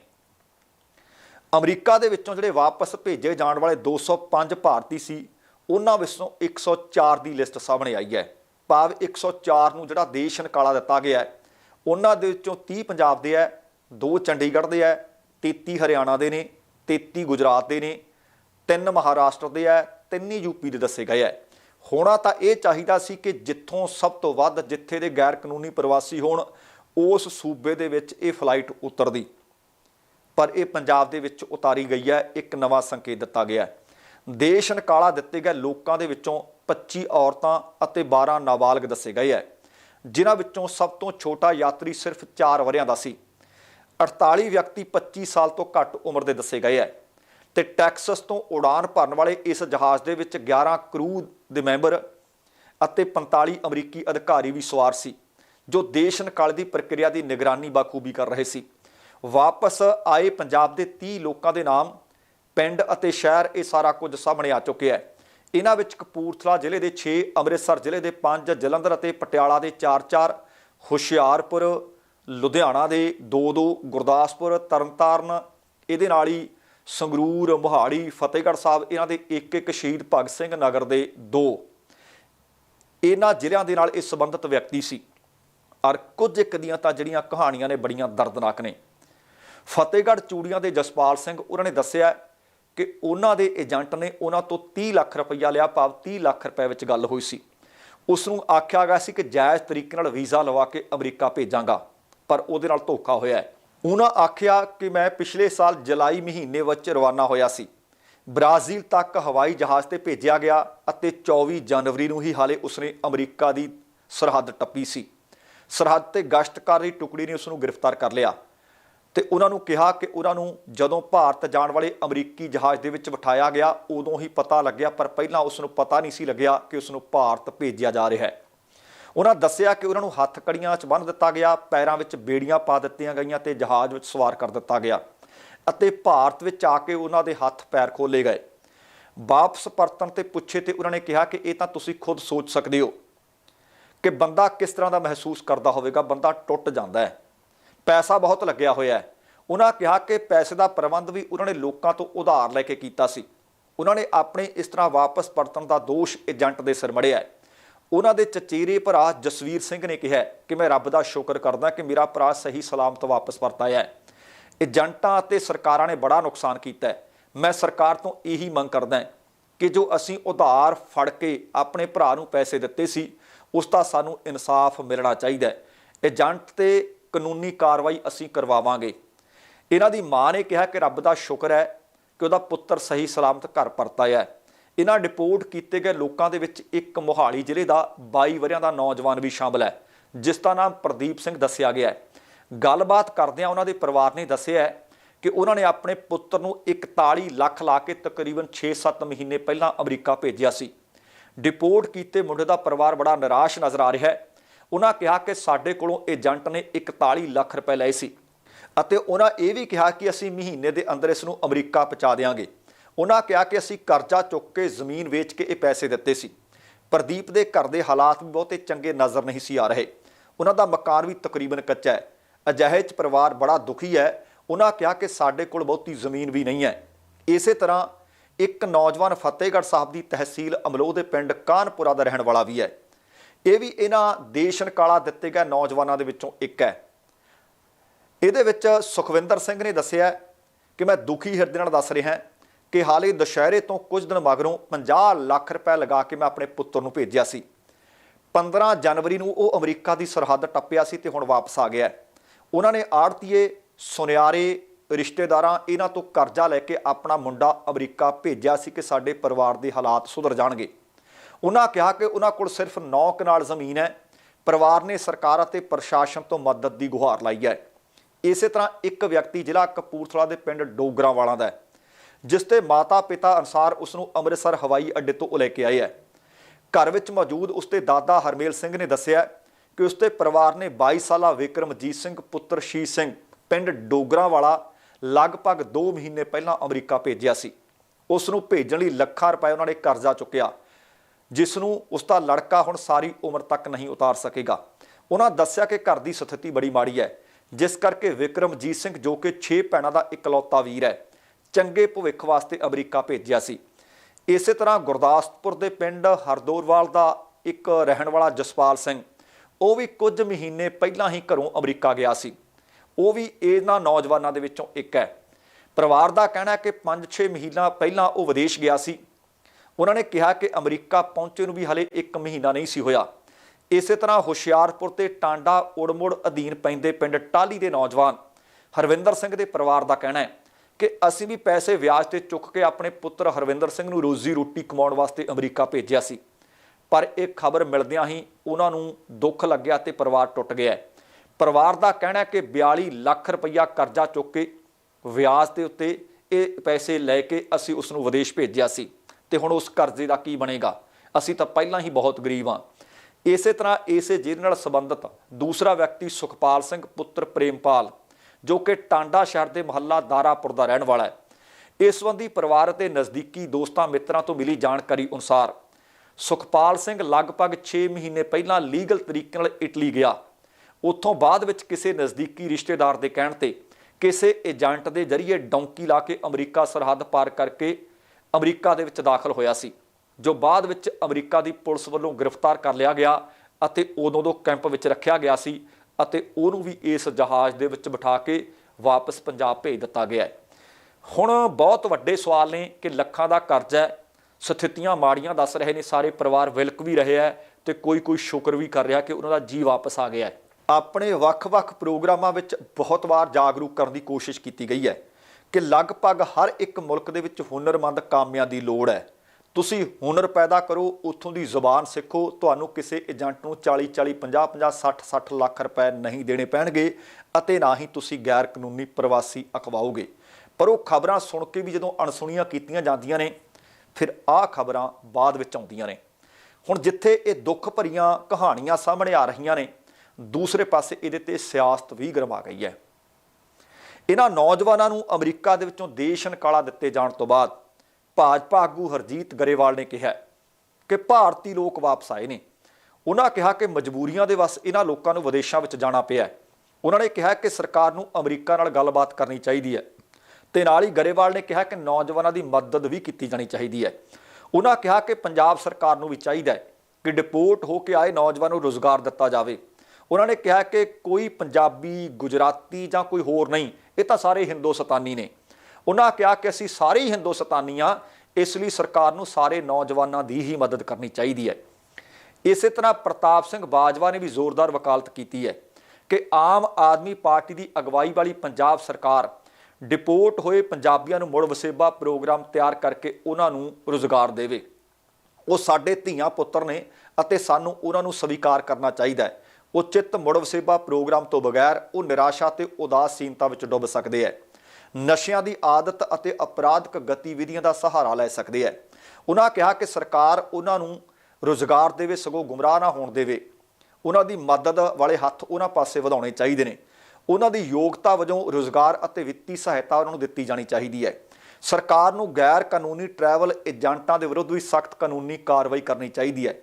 ਅਮਰੀਕਾ ਦੇ ਵਿੱਚੋਂ ਜਿਹੜੇ ਵਾਪਸ ਭੇਜੇ ਜਾਣ ਵਾਲੇ 205 ਭਾਰਤੀ ਸੀ, ਉਹਨਾਂ ਵਿੱਚੋਂ 104 ਦੀ ਲਿਸਟ ਸਾਹਮਣੇ ਆਈ ਹੈ। ਭਾਵ 104 ਨੂੰ ਜਿਹੜਾ ਦੇਸ਼ ਨਿਕਾਲਾ ਦਿੱਤਾ ਗਿਆ ਹੈ, ਉਹਨਾਂ ਦੇ ਵਿੱਚੋਂ 30 ਪੰਜਾਬ ਦੇ ਹੈ, ਦੋ ਚੰਡੀਗੜ੍ਹ ਦੇ ਹੈ 33 ਹਰਿਆਣਾ ਦੇ ਨੇ 33 ਗੁਜਰਾਤ ਦੇ ਨੇ, ਤਿੰਨ ਮਹਾਰਾਸ਼ਟਰ ਦੇ ਹੈ, ਤਿੰਨ ਹੀ ਯੂਪੀ ਦੇ ਦੱਸੇ ਗਏ ਹੈ। ਹੋਣਾ ਤਾਂ ਇਹ ਚਾਹੀਦਾ ਸੀ ਕਿ ਜਿੱਥੋਂ ਸਭ ਤੋਂ ਵੱਧ ਜਿੱਥੇ ਦੇ ਗੈਰ ਕਾਨੂੰਨੀ ਪ੍ਰਵਾਸੀ ਹੋਣ, ਉਸ ਸੂਬੇ ਦੇ ਵਿੱਚ ਇਹ ਫਲਾਈਟ ਉਤਰਦੀ। ਪਰ ਇਹ ਪੰਜਾਬ ਦੇ ਵਿੱਚ ਉਤਾਰੀ ਗਈ ਹੈ, ਇੱਕ ਨਵਾਂ ਸੰਕੇਤ ਦਿੱਤਾ ਗਿਆ ਹੈ। ਦੇਸ਼ ਨਿਕਾਲਾ ਦਿੱਤੇ ਗਏ ਲੋਕਾਂ ਦੇ ਵਿੱਚੋਂ 25 ਔਰਤਾਂ ਅਤੇ 12 ਨਾਬਾਲਗ ਦੱਸੇ ਗਏ ਹੈ, ਜਿਨ੍ਹਾਂ ਵਿੱਚੋਂ ਸਭ ਤੋਂ ਛੋਟਾ ਯਾਤਰੀ ਸਿਰਫ 4 ਵਰਿਆਂ ਦਾ ਸੀ। 48 ਵਿਅਕਤੀ 25 ਸਾਲ ਤੋਂ ਘੱਟ ਉਮਰ ਦੇ ਦੱਸੇ ਗਏ ਹੈ। ਤੇ ਟੈਕਸਸ ਤੋਂ ਉਡਾਨ ਭਰਨ ਵਾਲੇ ਇਸ ਜਹਾਜ਼ ਦੇ ਵਿੱਚ 11 ਕਰੂ ਦੇ ਮੈਂਬਰ ਅਤੇ 45 ਅਮਰੀਕੀ ਅਧਿਕਾਰੀ ਵੀ ਸਵਾਰ ਸੀ, ਜੋ ਦੇਸ਼ ਨਿਕਾਲੇ ਦੀ ਪ੍ਰਕਿਰਿਆ ਦੀ ਨਿਗਰਾਨੀ ਬਾਖੂਬੀ ਕਰ ਰਹੇ ਸੀ। ਵਾਪਸ ਆਏ ਪੰਜਾਬ ਦੇ 30 ਲੋਕਾਂ ਦੇ ਨਾਮ, ਪਿੰਡ ਅਤੇ ਸ਼ਹਿਰ ਇਹ ਸਾਰਾ ਕੁਝ ਸਾਹਮਣੇ ਆ ਚੁੱਕਿਆ ਹੈ। ਇਹਨਾਂ ਵਿੱਚ ਕਪੂਰਥਲਾ ਜ਼ਿਲ੍ਹੇ ਦੇ 6 ਅੰਮ੍ਰਿਤਸਰ ਜ਼ਿਲ੍ਹੇ ਦੇ 5 ਜਲੰਧਰ ਅਤੇ ਪਟਿਆਲਾ ਦੇ 4-4 ਹੁਸ਼ਿਆਰਪੁਰ, ਲੁਧਿਆਣਾ ਦੇ 2-2 ਗੁਰਦਾਸਪੁਰ, ਤਰਨਤਾਰਨ, ਇਹਦੇ ਨਾਲ ਹੀ ਸੰਗਰੂਰ, ਮੋਹਾਲੀ, ਫਤਿਹਗੜ੍ਹ ਸਾਹਿਬ, ਇਹਨਾਂ ਦੇ ਇੱਕ ਇੱਕ ਸ਼ਹੀਦ ਭਗਤ ਸਿੰਘ ਨਗਰ ਦੇ ਦੋ। ਇਹਨਾਂ ਜ਼ਿਲ੍ਹਿਆਂ ਦੇ ਨਾਲ ਇਹ ਸੰਬੰਧਿਤ ਵਿਅਕਤੀ ਸੀ। ਔਰ ਕੁਝ ਇੱਕ ਦੀਆਂ ਤਾਂ ਜਿਹੜੀਆਂ ਕਹਾਣੀਆਂ ਨੇ ਬੜੀਆਂ ਦਰਦਨਾਕ ਨੇ। ਫਤਿਹਗੜ੍ਹ ਚੂੜੀਆਂ ਦੇ ਜਸਪਾਲ ਸਿੰਘ, ਉਹਨਾਂ ਨੇ ਦੱਸਿਆ ਕਿ ਉਹਨਾਂ ਦੇ ਏਜੰਟ ਨੇ ਉਹਨਾਂ ਤੋਂ 30 ਲੱਖ ਰੁਪਈਆ ਲਿਆ, ਭਾਵ 30 ਲੱਖ ਰੁਪਏ ਵਿੱਚ ਗੱਲ ਹੋਈ ਸੀ। ਉਸ ਨੂੰ ਆਖਿਆ ਗਿਆ ਸੀ ਕਿ ਜਾਇਜ਼ ਤਰੀਕੇ ਨਾਲ ਵੀਜ਼ਾ ਲਵਾ ਕੇ ਅਮਰੀਕਾ ਭੇਜਾਂਗਾ, ਪਰ ਉਹਦੇ ਨਾਲ ਧੋਖਾ ਹੋਇਆ ਹੈ। ਉਹਨਾਂ ਆਖਿਆ ਕਿ ਮੈਂ ਪਿਛਲੇ ਸਾਲ ਜੁਲਾਈ ਮਹੀਨੇ ਵਿੱਚ ਰਵਾਨਾ ਹੋਇਆ ਸੀ। ਬ੍ਰਾਜ਼ੀਲ ਤੱਕ ਹਵਾਈ ਜਹਾਜ਼ ਤੇ ਭੇਜਿਆ ਗਿਆ ਅਤੇ 24 ਜਨਵਰੀ ਨੂੰ ਹੀ ਹਾਲੇ ਉਸਨੇ ਅਮਰੀਕਾ ਦੀ ਸਰਹੱਦ ਟੱਪੀ ਸੀ। ਸਰਹੱਦ ਤੇ ਗਸ਼ਤ ਕਰ ਰਹੀ ਟੁਕੜੀ ਨੇ ਉਸ ਨੂੰ ਗ੍ਰਿਫਤਾਰ ਕਰ ਲਿਆ ਤੇ ਉਹਨਾਂ ਨੂੰ ਕਿਹਾ ਕਿ ਉਹਨਾਂ ਨੂੰ ਜਦੋਂ ਭਾਰਤ ਜਾਣ ਵਾਲੇ ਅਮਰੀਕੀ ਜਹਾਜ਼ ਦੇ ਵਿੱਚ ਬਿਠਾਇਆ ਗਿਆ, ਉਦੋਂ ਹੀ ਪਤਾ ਲੱਗਿਆ, ਪਰ ਪਹਿਲਾਂ ਉਸ ਨੂੰ ਪਤਾ ਨਹੀਂ ਸੀ ਲੱਗਿਆ ਕਿ ਉਸ ਨੂੰ ਭਾਰਤ ਭੇਜਿਆ ਜਾ ਰਿਹਾ ਹੈ। ਉਹਨਾਂ ਦੱਸਿਆ ਕਿ ਉਹਨਾਂ ਨੂੰ ਹੱਥ ਕੜੀਆਂ 'ਚ ਬੰਨ੍ਹ ਦਿੱਤਾ ਗਿਆ, ਪੈਰਾਂ ਵਿੱਚ ਬੇੜੀਆਂ ਪਾ ਦਿੱਤੀਆਂ ਗਈਆਂ ਤੇ ਜਹਾਜ਼ ਵਿੱਚ ਸਵਾਰ ਕਰ ਦਿੱਤਾ ਗਿਆ ਅਤੇ ਭਾਰਤ ਵਿੱਚ ਆ ਕੇ ਉਹਨਾਂ ਦੇ ਹੱਥ ਪੈਰ ਖੋਲੇ ਗਏ। ਵਾਪਸ ਪਰਤਣ ਤੇ ਪੁੱਛੇ ਤੇ ਉਹਨਾਂ ਨੇ ਕਿਹਾ ਕਿ ਇਹ ਤਾਂ ਤੁਸੀਂ ਖੁਦ ਸੋਚ ਸਕਦੇ ਹੋ ਕਿ ਬੰਦਾ ਕਿਸ ਤਰ੍ਹਾਂ ਦਾ ਮਹਿਸੂਸ ਕਰਦਾ ਹੋਵੇਗਾ, ਬੰਦਾ ਟੁੱਟ ਜਾਂਦਾ ਹੈ, ਪੈਸਾ ਬਹੁਤ ਲੱਗਿਆ ਹੋਇਆ ਹੈ। ਉਹਨਾਂ ਕਿਹਾ ਕਿ ਪੈਸੇ ਦਾ ਪ੍ਰਬੰਧ ਵੀ ਉਹਨਾਂ ਨੇ ਲੋਕਾਂ ਤੋਂ ਉਧਾਰ ਲੈ ਕੇ ਕੀਤਾ ਸੀ। ਉਹਨਾਂ ਨੇ ਆਪਣੇ ਇਸ ਤਰ੍ਹਾਂ ਵਾਪਸ ਪਰਤਣ ਦਾ ਦੋਸ਼ ਏਜੰਟ ਦੇ ਸਿਰ ਮੜਿਆ ਹੈ। ਉਹਨਾਂ ਦੇ ਚਚੇਰੇ ਭਰਾ ਜਸਵੀਰ ਸਿੰਘ ਨੇ ਕਿਹਾ ਕਿ ਮੈਂ ਰੱਬ ਦਾ ਸ਼ੁਕਰ ਕਰਦਾ ਕਿ ਮੇਰਾ ਭਰਾ ਸਹੀ ਸਲਾਮਤ ਵਾਪਸ ਪਰਤ ਆਇਆ ਹੈ ਏਜੰਟਾਂ ਅਤੇ ਸਰਕਾਰਾਂ ਨੇ ਬੜਾ ਨੁਕਸਾਨ ਕੀਤਾ ਹੈ। ਮੈਂ ਸਰਕਾਰ ਤੋਂ ਇਹੀ ਮੰਗ ਕਰਦਾ ਹਾਂ ਕਿ ਜੋ ਅਸੀਂ ਉਧਾਰ ਫੜ ਕੇ ਆਪਣੇ ਭਰਾ ਨੂੰ ਪੈਸੇ ਦਿੱਤੇ ਸੀ, ਉਸ ਦਾ ਸਾਨੂੰ ਇਨਸਾਫ ਮਿਲਣਾ ਚਾਹੀਦਾ ਹੈ। ਏਜੰਟ ਤੇ ਕਾਨੂੰਨੀ ਕਾਰਵਾਈ ਅਸੀਂ ਕਰਵਾਵਾਂਗੇ। ਇਹਨਾਂ ਦੀ ਮਾਂ ਨੇ ਕਿਹਾ ਕਿ ਰੱਬ ਦਾ ਸ਼ੁਕਰ ਹੈ ਕਿ ਉਹਦਾ ਪੁੱਤਰ ਸਹੀ ਸਲਾਮਤ ਘਰ ਪਰਤ ਆਇਆ ਹੈ। ਇਹਨਾਂ ਡਿਪੋਰਟ ਕੀਤੇ ਗਏ ਲੋਕਾਂ ਦੇ ਵਿੱਚ ਇੱਕ ਮੋਹਾਲੀ ਜ਼ਿਲ੍ਹੇ ਦਾ 22 ਵਰਿਆਂ ਦਾ ਨੌਜਵਾਨ ਵੀ ਸ਼ਾਮਲ ਹੈ, ਜਿਸ ਦਾ ਨਾਮ ਪ੍ਰਦੀਪ ਸਿੰਘ ਦੱਸਿਆ ਗਿਆ ਹੈ। ਗੱਲਬਾਤ ਕਰਦਿਆਂ ਉਹਨਾਂ ਦੇ ਪਰਿਵਾਰ ਨੇ ਦੱਸਿਆ ਹੈ ਕਿ ਉਹਨਾਂ ਨੇ ਆਪਣੇ ਪੁੱਤਰ ਨੂੰ 41 ਲੱਖ ਲਾ ਕੇ ਤਕਰੀਬਨ 6-7 ਮਹੀਨੇ ਪਹਿਲਾਂ ਅਮਰੀਕਾ ਭੇਜਿਆ ਸੀ। ਡਿਪੋਰਟ ਕੀਤੇ ਮੁੰਡੇ ਦਾ ਪਰਿਵਾਰ ਬੜਾ ਨਿਰਾਸ਼ ਨਜ਼ਰ ਆ ਰਿਹਾ ਹੈ। ਉਹਨਾਂ ਕਿਹਾ ਕਿ ਸਾਡੇ ਕੋਲੋਂ ਏਜੰਟ ਨੇ 41 ਲੱਖ ਰੁਪਏ ਲਏ ਸੀ ਅਤੇ ਉਹਨਾਂ ਇਹ ਵੀ ਕਿਹਾ ਕਿ ਅਸੀਂ ਮਹੀਨੇ ਦੇ ਅੰਦਰ ਇਸ ਨੂੰ ਅਮਰੀਕਾ ਪਹੁੰਚਾ ਦੇਵਾਂਗੇ ਉਹਨਾਂ ਕਿਹਾ ਕਿ ਅਸੀਂ ਕਰਜ਼ਾ ਚੁੱਕ ਕੇ ਜ਼ਮੀਨ ਵੇਚ ਕੇ ਇਹ ਪੈਸੇ ਦਿੱਤੇ ਸੀ। ਪ੍ਰਦੀਪ ਦੇ ਘਰ ਦੇ ਹਾਲਾਤ ਵੀ ਬਹੁਤੇ ਚੰਗੇ ਨਜ਼ਰ ਨਹੀਂ ਸੀ ਆ ਰਹੇ। ਉਹਨਾਂ ਦਾ ਮਕਾਨ ਵੀ ਤਕਰੀਬਨ ਕੱਚਾ ਹੈ। ਅਜਿਹੇ ਚ ਪਰਿਵਾਰ ਬੜਾ ਦੁਖੀ ਹੈ। ਉਹਨਾਂ ਕਿਹਾ ਕਿ ਸਾਡੇ ਕੋਲ ਬਹੁਤੀ ਜ਼ਮੀਨ ਵੀ ਨਹੀਂ ਹੈ। ਇਸੇ ਤਰ੍ਹਾਂ ਇੱਕ ਨੌਜਵਾਨ ਫਤਿਹਗੜ੍ਹ ਸਾਹਿਬ ਦੀ ਤਹਿਸੀਲ ਅਮਲੋਹ ਦੇ ਪਿੰਡ ਕਾਨਪੁਰਾ ਦਾ ਰਹਿਣ ਵਾਲਾ ਵੀ ਹੈ। ਇਹ ਵੀ ਇਹਨਾਂ ਦੇਸ਼ ਕਾਲਾ ਦਿੱਤੇ ਗਏ ਨੌਜਵਾਨਾਂ ਦੇ ਵਿੱਚੋਂ ਇੱਕ ਹੈ। ਇਹਦੇ ਵਿੱਚ ਸੁਖਵਿੰਦਰ ਸਿੰਘ ਨੇ ਦੱਸਿਆ ਕਿ ਮੈਂ ਦੁਖੀ ਹਿਰਦੇ ਨਾਲ ਦੱਸ ਰਿਹਾ। ਕਿ ਹਾਲੇ ਦੁਸ਼ਹਿਰੇ ਤੋਂ ਕੁਝ ਦਿਨ ਮਗਰੋਂ 50 ਲੱਖ ਰੁਪਏ ਲਗਾ ਕੇ ਮੈਂ ਆਪਣੇ ਪੁੱਤਰ ਨੂੰ ਭੇਜਿਆ ਸੀ। 15 ਜਨਵਰੀ ਨੂੰ ਉਹ ਅਮਰੀਕਾ ਦੀ ਸਰਹੱਦ ਟੱਪਿਆ ਸੀ ਤੇ ਹੁਣ ਵਾਪਸ ਆ ਗਿਆ ਉਹਨਾਂ ਨੇ ਆੜਤੀਏ, ਸੁਨਿਆਰੇ, ਰਿਸ਼ਤੇਦਾਰਾਂ ਇਹਨਾਂ ਤੋਂ ਕਰਜ਼ਾ ਲੈ ਕੇ ਆਪਣਾ ਮੁੰਡਾ ਅਮਰੀਕਾ ਭੇਜਿਆ ਸੀ ਕਿ ਸਾਡੇ ਪਰਿਵਾਰ ਦੇ ਹਾਲਾਤ ਸੁਧਰ ਜਾਣਗੇ। ਉਹਨਾਂ ਕਿਹਾ ਕਿ ਉਹਨਾਂ ਕੋਲ ਸਿਰਫ 9 ਕਨਾਲ ਜ਼ਮੀਨ ਹੈ। ਪਰਿਵਾਰ ਨੇ ਸਰਕਾਰ ਅਤੇ ਪ੍ਰਸ਼ਾਸਨ ਤੋਂ ਮਦਦ ਦੀ ਗੁਹਾਰ ਲਾਈ ਹੈ। ਇਸੇ ਤਰ੍ਹਾਂ ਇੱਕ ਵਿਅਕਤੀ ਜ਼ਿਲ੍ਹਾ ਕਪੂਰਥਲਾ ਦੇ ਪਿੰਡ ਡੋਗਰਾ ਵਾਲਾ ਦਾ ਹੈ। ਜਿਸ ਤੇ ਮਾਤਾ ਪਿਤਾ ਅਨਸਾਰ ਉਸ ਨੂੰ ਅੰਮ੍ਰਿਤਸਰ ਹਵਾਈ ਅੱਡੇ ਤੋਂ ਲੈ ਕੇ ਆਏ ਹੈ। ਘਰ ਵਿੱਚ ਮੌਜੂਦ ਉਸ ਦੇ ਦਾਦਾ ਹਰਮੇਲ ਸਿੰਘ ਨੇ ਦੱਸਿਆ ਕਿ ਉਸ ਦੇ ਪਰਿਵਾਰ ਨੇ 22 ਸਾਲਾ ਵਿਕਰਮਜੀਤ ਸਿੰਘ, ਪੁੱਤਰ ਸ਼ੀ ਸਿੰਘ, ਪਿੰਡ ਡੋਗਰਾ ਵਾਲਾ ਲਗਭਗ 2 ਮਹੀਨੇ ਪਹਿਲਾਂ ਅਮਰੀਕਾ ਭੇਜਿਆ ਸੀ। ਉਸ ਨੂੰ ਭੇਜਣ ਲਈ ਲੱਖਾਂ ਰੁਪਏ ਉਹਨਾਂ ਨੇ ਕਰਜ਼ਾ ਚੁੱਕਿਆ ਜਿਸ ਨੂੰ ਉਸ ਦਾ ਲੜਕਾ ਹੁਣ ਸਾਰੀ ਉਮਰ ਤੱਕ ਨਹੀਂ ਉਤਾਰ ਸਕੇਗਾ। ਉਹਨਾਂ ਦੱਸਿਆ ਕਿ ਘਰ ਦੀ ਸਥਿਤੀ ਬੜੀ ਮਾੜੀ ਹੈ, ਜਿਸ ਕਰਕੇ ਵਿਕਰਮਜੀਤ ਸਿੰਘ ਜੋ ਕਿ 6 ਭੈਣਾਂ ਦਾ ਇਕਲੌਤਾ ਵੀਰ ਹੈ। ਚੰਗੇ ਭਵਿੱਖ ਵਾਸਤੇ ਅਮਰੀਕਾ ਭੇਜਿਆ ਸੀ। ਇਸੇ ਤਰ੍ਹਾਂ ਗੁਰਦਾਸਪੁਰ ਦੇ ਪਿੰਡ ਹਰਦੋਰਵਾਲ ਦਾ ਇੱਕ ਰਹਿਣ ਵਾਲਾ ਜਸਪਾਲ ਸਿੰਘ, ਉਹ ਵੀ ਕੁਝ ਮਹੀਨੇ ਪਹਿਲਾਂ ਹੀ ਘਰੋਂ ਅਮਰੀਕਾ ਗਿਆ ਸੀ। ਉਹ ਵੀ ਇਹਨਾਂ ਨੌਜਵਾਨਾਂ ਦੇ ਵਿੱਚੋਂ ਇੱਕ ਹੈ। ਪਰਿਵਾਰ ਦਾ ਕਹਿਣਾ ਹੈ ਕਿ 5-6 ਮਹੀਨਾ ਪਹਿਲਾਂ ਉਹ ਵਿਦੇਸ਼ ਗਿਆ ਸੀ। ਉਹਨਾਂ ਨੇ ਕਿਹਾ ਕਿ ਅਮਰੀਕਾ ਪਹੁੰਚੇ ਨੂੰ ਵੀ ਹਲੇ 1 ਮਹੀਨਾ ਨਹੀਂ ਸੀ ਹੋਇਆ। ਇਸੇ ਤਰ੍ਹਾਂ ਹੁਸ਼ਿਆਰਪੁਰ ਤੇ ਟਾਂਡਾ ਉੜਮੁੜ ਅਧੀਨ ਪੈਂਦੇ ਪਿੰਡ ਟਾਲੀ ਦੇ ਨੌਜਵਾਨ ਹਰਵਿੰਦਰ ਸਿੰਘ ਦੇ ਪਰਿਵਾਰ ਦਾ ਕਹਿਣਾ ਹੈ ਕਿ ਅਸੀਂ ਵੀ ਪੈਸੇ ਵਿਆਜ ਤੇ ਚੁੱਕ ਕੇ ਆਪਣੇ ਪੁੱਤਰ ਹਰਵਿੰਦਰ ਸਿੰਘ ਨੂੰ ਰੋਜ਼ੀ ਰੋਟੀ ਕਮਾਉਣ ਵਾਸਤੇ ਅਮਰੀਕਾ ਭੇਜਿਆ ਸੀ। ਪਰ ਇਹ ਖਬਰ ਮਿਲਦਿਆਂ ਹੀ ਉਹਨਾਂ ਨੂੰ ਦੁੱਖ ਲੱਗਿਆ ਤੇ ਪਰਿਵਾਰ ਟੁੱਟ ਗਿਆ ਪਰਿਵਾਰ ਦਾ ਕਹਿਣਾ ਹੈ ਕਿ 42 ਲੱਖ ਰੁਪਈਆ ਕਰਜ਼ਾ ਚੁੱਕ ਕੇ ਵਿਆਜ ਦੇ ਉੱਤੇ ਇਹ ਪੈਸੇ ਲੈ ਕੇ ਅਸੀਂ ਉਸ ਨੂੰ ਵਿਦੇਸ਼ ਭੇਜਿਆ ਸੀ। ਤੇ ਹੁਣ ਉਸ ਕਰਜ਼ੇ ਦਾ ਕੀ ਬਣੇਗਾ? ਅਸੀਂ ਤਾਂ ਪਹਿਲਾਂ ਹੀ ਬਹੁਤ ਗਰੀਬ ਹਾਂ। ਇਸੇ ਤਰ੍ਹਾਂ ਇਸੇ ਜੇਲ੍ਹ ਨਾਲ ਸੰਬੰਧਿਤ ਦੂਸਰਾ ਵਿਅਕਤੀ ਸੁਖਪਾਲ ਸਿੰਘ, ਪੁੱਤਰ ਪ੍ਰੇਮਪਾਲ। ਜੋ ਕਿ ਟਾਂਡਾ ਸ਼ਹਿਰ ਦੇ ਮਹੱਲਾ ਦਾਰਾਪੁਰ ਦਾ ਰਹਿਣ ਵਾਲਾ ਹੈ। ਇਸ ਸੰਬੰਧੀ ਪਰਿਵਾਰ ਅਤੇ ਨਜ਼ਦੀਕੀ ਦੋਸਤਾਂ ਮਿੱਤਰਾਂ ਤੋਂ ਮਿਲੀ ਜਾਣਕਾਰੀ ਅਨੁਸਾਰ ਸੁਖਪਾਲ ਸਿੰਘ ਲਗਭਗ 6 ਮਹੀਨੇ ਪਹਿਲਾਂ ਲੀਗਲ ਤਰੀਕੇ ਨਾਲ ਇਟਲੀ ਗਿਆ। ਉੱਥੋਂ ਬਾਅਦ ਵਿੱਚ ਕਿਸੇ ਨਜ਼ਦੀਕੀ ਰਿਸ਼ਤੇਦਾਰ ਦੇ ਕਹਿਣ ਤੇ ਕਿਸੇ ਏਜੰਟ ਦੇ ਜ਼ਰੀਏ ਡੌਂਕੀ ਲਾ ਕੇ ਅਮਰੀਕਾ ਸਰਹੱਦ ਪਾਰ ਕਰਕੇ ਅਮਰੀਕਾ ਦੇ ਵਿੱਚ ਦਾਖਲ ਹੋਇਆ ਸੀ, ਜੋ ਬਾਅਦ ਵਿੱਚ ਅਮਰੀਕਾ ਦੀ ਪੁਲਿਸ ਵੱਲੋਂ ਗ੍ਰਿਫਤਾਰ ਕਰ ਲਿਆ ਗਿਆ ਅਤੇ ਉਦੋਂ ਤੋਂ ਕੈਂਪ ਵਿੱਚ ਰੱਖਿਆ ਗਿਆ ਸੀ। ਅਤੇ ਉਹਨੂੰ ਵੀ ਇਸ ਜਹਾਜ਼ ਦੇ ਵਿੱਚ ਬਿਠਾ ਕੇ ਵਾਪਸ ਪੰਜਾਬ ਭੇਜ ਦਿੱਤਾ ਗਿਆ ਹੈ। ਹੁਣ ਬਹੁਤ ਵੱਡੇ ਸਵਾਲ ਨੇ ਕਿ ਲੱਖਾਂ ਦਾ ਕਰਜ਼ਾ ਹੈ, ਸਥਿਤੀਆਂ ਮਾੜੀਆਂ ਦੱਸ ਰਹੇ ਨੇ, ਸਾਰੇ ਪਰਿਵਾਰ ਵਿਲਕ ਵੀ ਰਹੇ ਹੈ ਤੇ ਕੋਈ ਕੋਈ ਸ਼ੁਕਰ ਵੀ ਕਰ ਰਿਹਾ ਕਿ ਉਹਨਾਂ ਦਾ ਜੀ ਵਾਪਸ ਆ ਗਿਆ ਹੈ। ਆਪਣੇ ਵੱਖ-ਵੱਖ ਪ੍ਰੋਗਰਾਮਾਂ ਵਿੱਚ ਬਹੁਤ ਵਾਰ ਜਾਗਰੂਕ ਕਰਨ ਦੀ ਕੋਸ਼ਿਸ਼ ਕੀਤੀ ਗਈ ਹੈ ਕਿ ਲਗਭਗ ਹਰ ਇੱਕ ਮੁਲਕ ਦੇ ਵਿੱਚ ਹੁਨਰਮੰਦ ਕਾਮਿਆਂ ਦੀ ਲੋੜ ਹੈ। ਤੁਸੀਂ ਹੁਨਰ ਪੈਦਾ ਕਰੋ, ਉੱਥੋਂ ਦੀ ਜ਼ੁਬਾਨ ਸਿੱਖੋ, ਤੁਹਾਨੂੰ ਕਿਸੇ ਏਜੰਟ ਨੂੰ 40 40 50 50 60 60 ਲੱਖ ਰੁਪਏ ਨਹੀਂ ਦੇਣੇ ਪੈਣਗੇ ਅਤੇ ਨਾ ਹੀ ਤੁਸੀਂ ਗੈਰ ਕਾਨੂੰਨੀ ਪ੍ਰਵਾਸੀ ਅਖਵਾਓਗੇ। ਪਰ ਉਹ ਖਬਰਾਂ ਸੁਣ ਕੇ ਵੀ ਜਦੋਂ ਅਣਸੁਣੀਆਂ ਕੀਤੀਆਂ ਜਾਂਦੀਆਂ ਨੇ, ਫਿਰ ਆਹ ਖਬਰਾਂ ਬਾਅਦ ਵਿੱਚ ਆਉਂਦੀਆਂ ਨੇ। ਹੁਣ ਜਿੱਥੇ ਇਹ ਦੁੱਖ ਭਰੀਆਂ ਕਹਾਣੀਆਂ ਸਾਹਮਣੇ ਆ ਰਹੀਆਂ ਨੇ, ਦੂਸਰੇ ਪਾਸੇ ਇਹਦੇ ਤੇ ਸਿਆਸਤ ਵੀ ਗਰਮਾ ਗਈ ਹੈ। ਇਹਨਾਂ ਨੌਜਵਾਨਾਂ ਨੂੰ ਅਮਰੀਕਾ ਦੇ ਵਿੱਚੋਂ ਦੇਸ਼ ਨਿਕਾਲਾ ਦਿੱਤੇ ਜਾਣ ਤੋਂ ਬਾਅਦ ਭਾਜਪਾ ਆਗੂ ਹਰਜੀਤ ਗਰੇਵਾਲ ਨੇ ਕਿਹਾ ਕਿ ਭਾਰਤੀ ਲੋਕ ਵਾਪਸ ਆਏ ਨੇ। ਉਹਨਾਂ ਕਿਹਾ ਕਿ ਮਜਬੂਰੀਆਂ ਦੇ ਵਸ ਇਹਨਾਂ ਲੋਕਾਂ ਨੂੰ ਵਿਦੇਸ਼ਾਂ ਵਿੱਚ ਜਾਣਾ ਪਿਆ ਉਹਨਾਂ ਨੇ ਕਿਹਾ ਕਿ ਸਰਕਾਰ ਨੂੰ ਅਮਰੀਕਾ ਨਾਲ ਗੱਲਬਾਤ ਕਰਨੀ ਚਾਹੀਦੀ ਹੈ। ਤੇ ਨਾਲ ਹੀ ਗਰੇਵਾਲ ਨੇ ਕਿਹਾ ਕਿ ਨੌਜਵਾਨਾਂ ਦੀ ਮਦਦ ਵੀ ਕੀਤੀ ਜਾਣੀ ਚਾਹੀਦੀ ਹੈ। ਉਹਨਾਂ ਕਿਹਾ ਕਿ ਪੰਜਾਬ ਸਰਕਾਰ ਨੂੰ ਵੀ ਚਾਹੀਦਾ ਹੈ ਕਿ ਡਿਪੋਰਟ ਹੋ ਕੇ ਆਏ ਨੌਜਵਾਨਾਂ ਨੂੰ ਰੋਜ਼ਗਾਰ ਦਿੱਤਾ ਜਾਵੇ। ਉਹਨਾਂ ਨੇ ਕਿਹਾ ਕਿ ਕੋਈ ਪੰਜਾਬੀ, ਗੁਜਰਾਤੀ ਜਾਂ ਕੋਈ ਹੋਰ ਨਹੀਂ, ਇਹ ਤਾਂ ਸਾਰੇ ਹਿੰਦੁਸਤਾਨੀ ਨੇ। ਉਹਨਾਂ ਕਿਹਾ ਕਿ ਅਸੀਂ ਸਾਰੇ ਹੀ ਹਿੰਦੁਸਤਾਨੀ ਹਾਂ, ਇਸ ਲਈ ਸਰਕਾਰ ਨੂੰ ਸਾਰੇ ਨੌਜਵਾਨਾਂ ਦੀ ਹੀ ਮਦਦ ਕਰਨੀ ਚਾਹੀਦੀ ਹੈ। ਇਸੇ ਤਰ੍ਹਾਂ ਪ੍ਰਤਾਪ ਸਿੰਘ ਬਾਜਵਾ ਨੇ ਵੀ ਜ਼ੋਰਦਾਰ ਵਕਾਲਤ ਕੀਤੀ ਹੈ ਕਿ ਆਮ ਆਦਮੀ ਪਾਰਟੀ ਦੀ ਅਗਵਾਈ ਵਾਲੀ ਪੰਜਾਬ ਸਰਕਾਰ ਡਿਪੋਰਟ ਹੋਏ ਪੰਜਾਬੀਆਂ ਨੂੰ ਮੁੜ ਵਸੇਬਾ ਪ੍ਰੋਗਰਾਮ ਤਿਆਰ ਕਰਕੇ ਉਹਨਾਂ ਨੂੰ ਰੁਜ਼ਗਾਰ ਦੇਵੇ। ਉਹ ਸਾਡੇ ਧੀਆਂ ਪੁੱਤਰ ਨੇ ਅਤੇ ਸਾਨੂੰ ਉਹਨਾਂ ਨੂੰ ਸਵੀਕਾਰ ਕਰਨਾ ਚਾਹੀਦਾ ਹੈ। ਉਚਿਤ ਮੁੜ ਵਸੇਬਾ ਪ੍ਰੋਗਰਾਮ ਤੋਂ ਬਗੈਰ ਉਹ ਨਿਰਾਸ਼ਾ ਤੇ ਉਦਾਸੀਨਤਾ ਵਿੱਚ ਡੁੱਬ ਸਕਦੇ ਹੈ। ਨਸ਼ਿਆਂ ਦੀ ਆਦਤ ਅਤੇ ਅਪਰਾਧਕ ਗਤੀਵਿਧੀਆਂ ਦਾ ਸਹਾਰਾ ਲੈ ਸਕਦੇ ਹੈ। ਉਹਨਾਂ ਕਿਹਾ ਕਿ ਸਰਕਾਰ ਉਹਨਾਂ ਨੂੰ ਰੁਜ਼ਗਾਰ ਦੇਵੇ, ਸਗੋਂ ਗੁੰਮਰਾਹ ਨਾ ਹੋਣ ਦੇਵੇ। ਉਹਨਾਂ ਦੀ ਮਦਦ ਵਾਲੇ ਹੱਥ ਉਹਨਾਂ ਪਾਸੇ ਵਧਾਉਣੇ ਚਾਹੀਦੇ ਨੇ। ਉਹਨਾਂ ਦੀ ਯੋਗਤਾ ਵਜੋਂ ਰੋਜ਼ਗਾਰ ਅਤੇ ਵਿੱਤੀ ਸਹਾਇਤਾ ਉਹਨਾਂ ਨੂੰ ਦਿੱਤੀ ਜਾਣੀ ਚਾਹੀਦੀ ਹੈ। ਸਰਕਾਰ ਨੂੰ ਗੈਰ ਕਾਨੂੰਨੀ ਟਰੈਵਲ ਏਜੰਟਾਂ ਦੇ ਵਿਰੁੱਧ ਵੀ ਸਖਤ ਕਾਨੂੰਨੀ ਕਾਰਵਾਈ ਕਰਨੀ ਚਾਹੀਦੀ ਹੈ।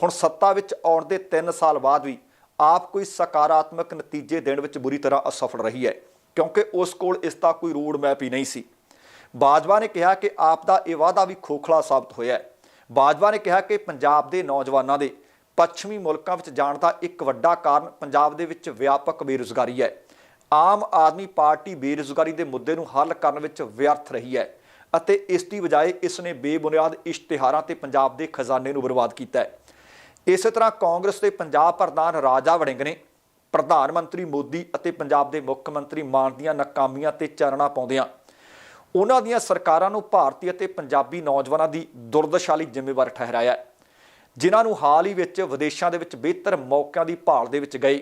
ਹੁਣ ਸੱਤਾ ਵਿੱਚ ਆਉਣ ਦੇ 3 ਸਾਲ ਬਾਅਦ ਵੀ ਆਪ ਕੋਈ ਸਕਾਰਾਤਮਕ ਨਤੀਜੇ ਦੇਣ ਵਿੱਚ ਬੁਰੀ ਤਰ੍ਹਾਂ ਅਸਫਲ ਰਹੀ ਹੈ। ਕਿਉਂਕਿ ਉਸ ਕੋਲ ਇਸ ਦਾ ਕੋਈ ਰੋਡ ਮੈਪ ਹੀ ਨਹੀਂ ਸੀ। ਬਾਜਵਾ ਨੇ ਕਿਹਾ ਕਿ ਆਪ ਦਾ ਇਹ ਵਾਅਦਾ ਵੀ ਖੋਖਲਾ ਸਾਬਤ ਹੋਇਆ ਹੈ। ਬਾਜਵਾ ਨੇ ਕਿਹਾ ਕਿ ਪੰਜਾਬ ਦੇ ਨੌਜਵਾਨਾਂ ਦੇ ਪੱਛਮੀ ਮੁਲਕਾਂ ਵਿੱਚ ਜਾਣ ਦਾ ਇੱਕ ਵੱਡਾ ਕਾਰਨ ਪੰਜਾਬ ਦੇ ਵਿੱਚ ਵਿਆਪਕ ਬੇਰੁਜ਼ਗਾਰੀ ਹੈ। ਆਮ ਆਦਮੀ ਪਾਰਟੀ ਬੇਰੁਜ਼ਗਾਰੀ ਦੇ ਮੁੱਦੇ ਨੂੰ ਹੱਲ ਕਰਨ ਵਿੱਚ ਵਿਅਰਥ ਰਹੀ ਹੈ ਅਤੇ ਇਸ ਦੀ ਬਜਾਏ ਇਸ ਨੇ ਬੇਬੁਨਿਆਦ ਇਸ਼ਤਿਹਾਰਾਂ ਤੇ ਪੰਜਾਬ ਦੇ ਖਜ਼ਾਨੇ ਨੂੰ ਬਰਬਾਦ ਕੀਤਾ ਹੈ। ਇਸੇ ਤਰ੍ਹਾਂ ਕਾਂਗਰਸ ਦੇ ਪੰਜਾਬ ਪ੍ਰਧਾਨ ਰਾਜਾ ਵੜਿੰਗ ਨੇ ਪ੍ਰਧਾਨ ਮੰਤਰੀ ਮੋਦੀ ਅਤੇ ਪੰਜਾਬ ਦੇ ਮੁੱਖ ਮੰਤਰੀ ਮਾਨ ਦੀਆਂ ਨਾਕਾਮੀਆਂ ਤੇ ਚਾਨਣਾ ਪਾਉਂਦਿਆਂ ਉਹਨਾਂ ਦੀਆਂ ਸਰਕਾਰਾਂ ਨੂੰ ਭਾਰਤੀ ਅਤੇ ਪੰਜਾਬੀ ਨੌਜਵਾਨਾਂ ਦੀ ਦੁਰਦਸ਼ਾ ਲਈ ਜ਼ਿੰਮੇਵਾਰ ਠਹਿਰਾਇਆ ਜਿਨ੍ਹਾਂ ਨੂੰ ਹਾਲ ਹੀ ਵਿੱਚ ਵਿਦੇਸ਼ਾਂ ਦੇ ਵਿੱਚ ਬਿਹਤਰ ਮੌਕਿਆਂ ਦੀ ਭਾਲ ਦੇ ਵਿੱਚ ਗਏ।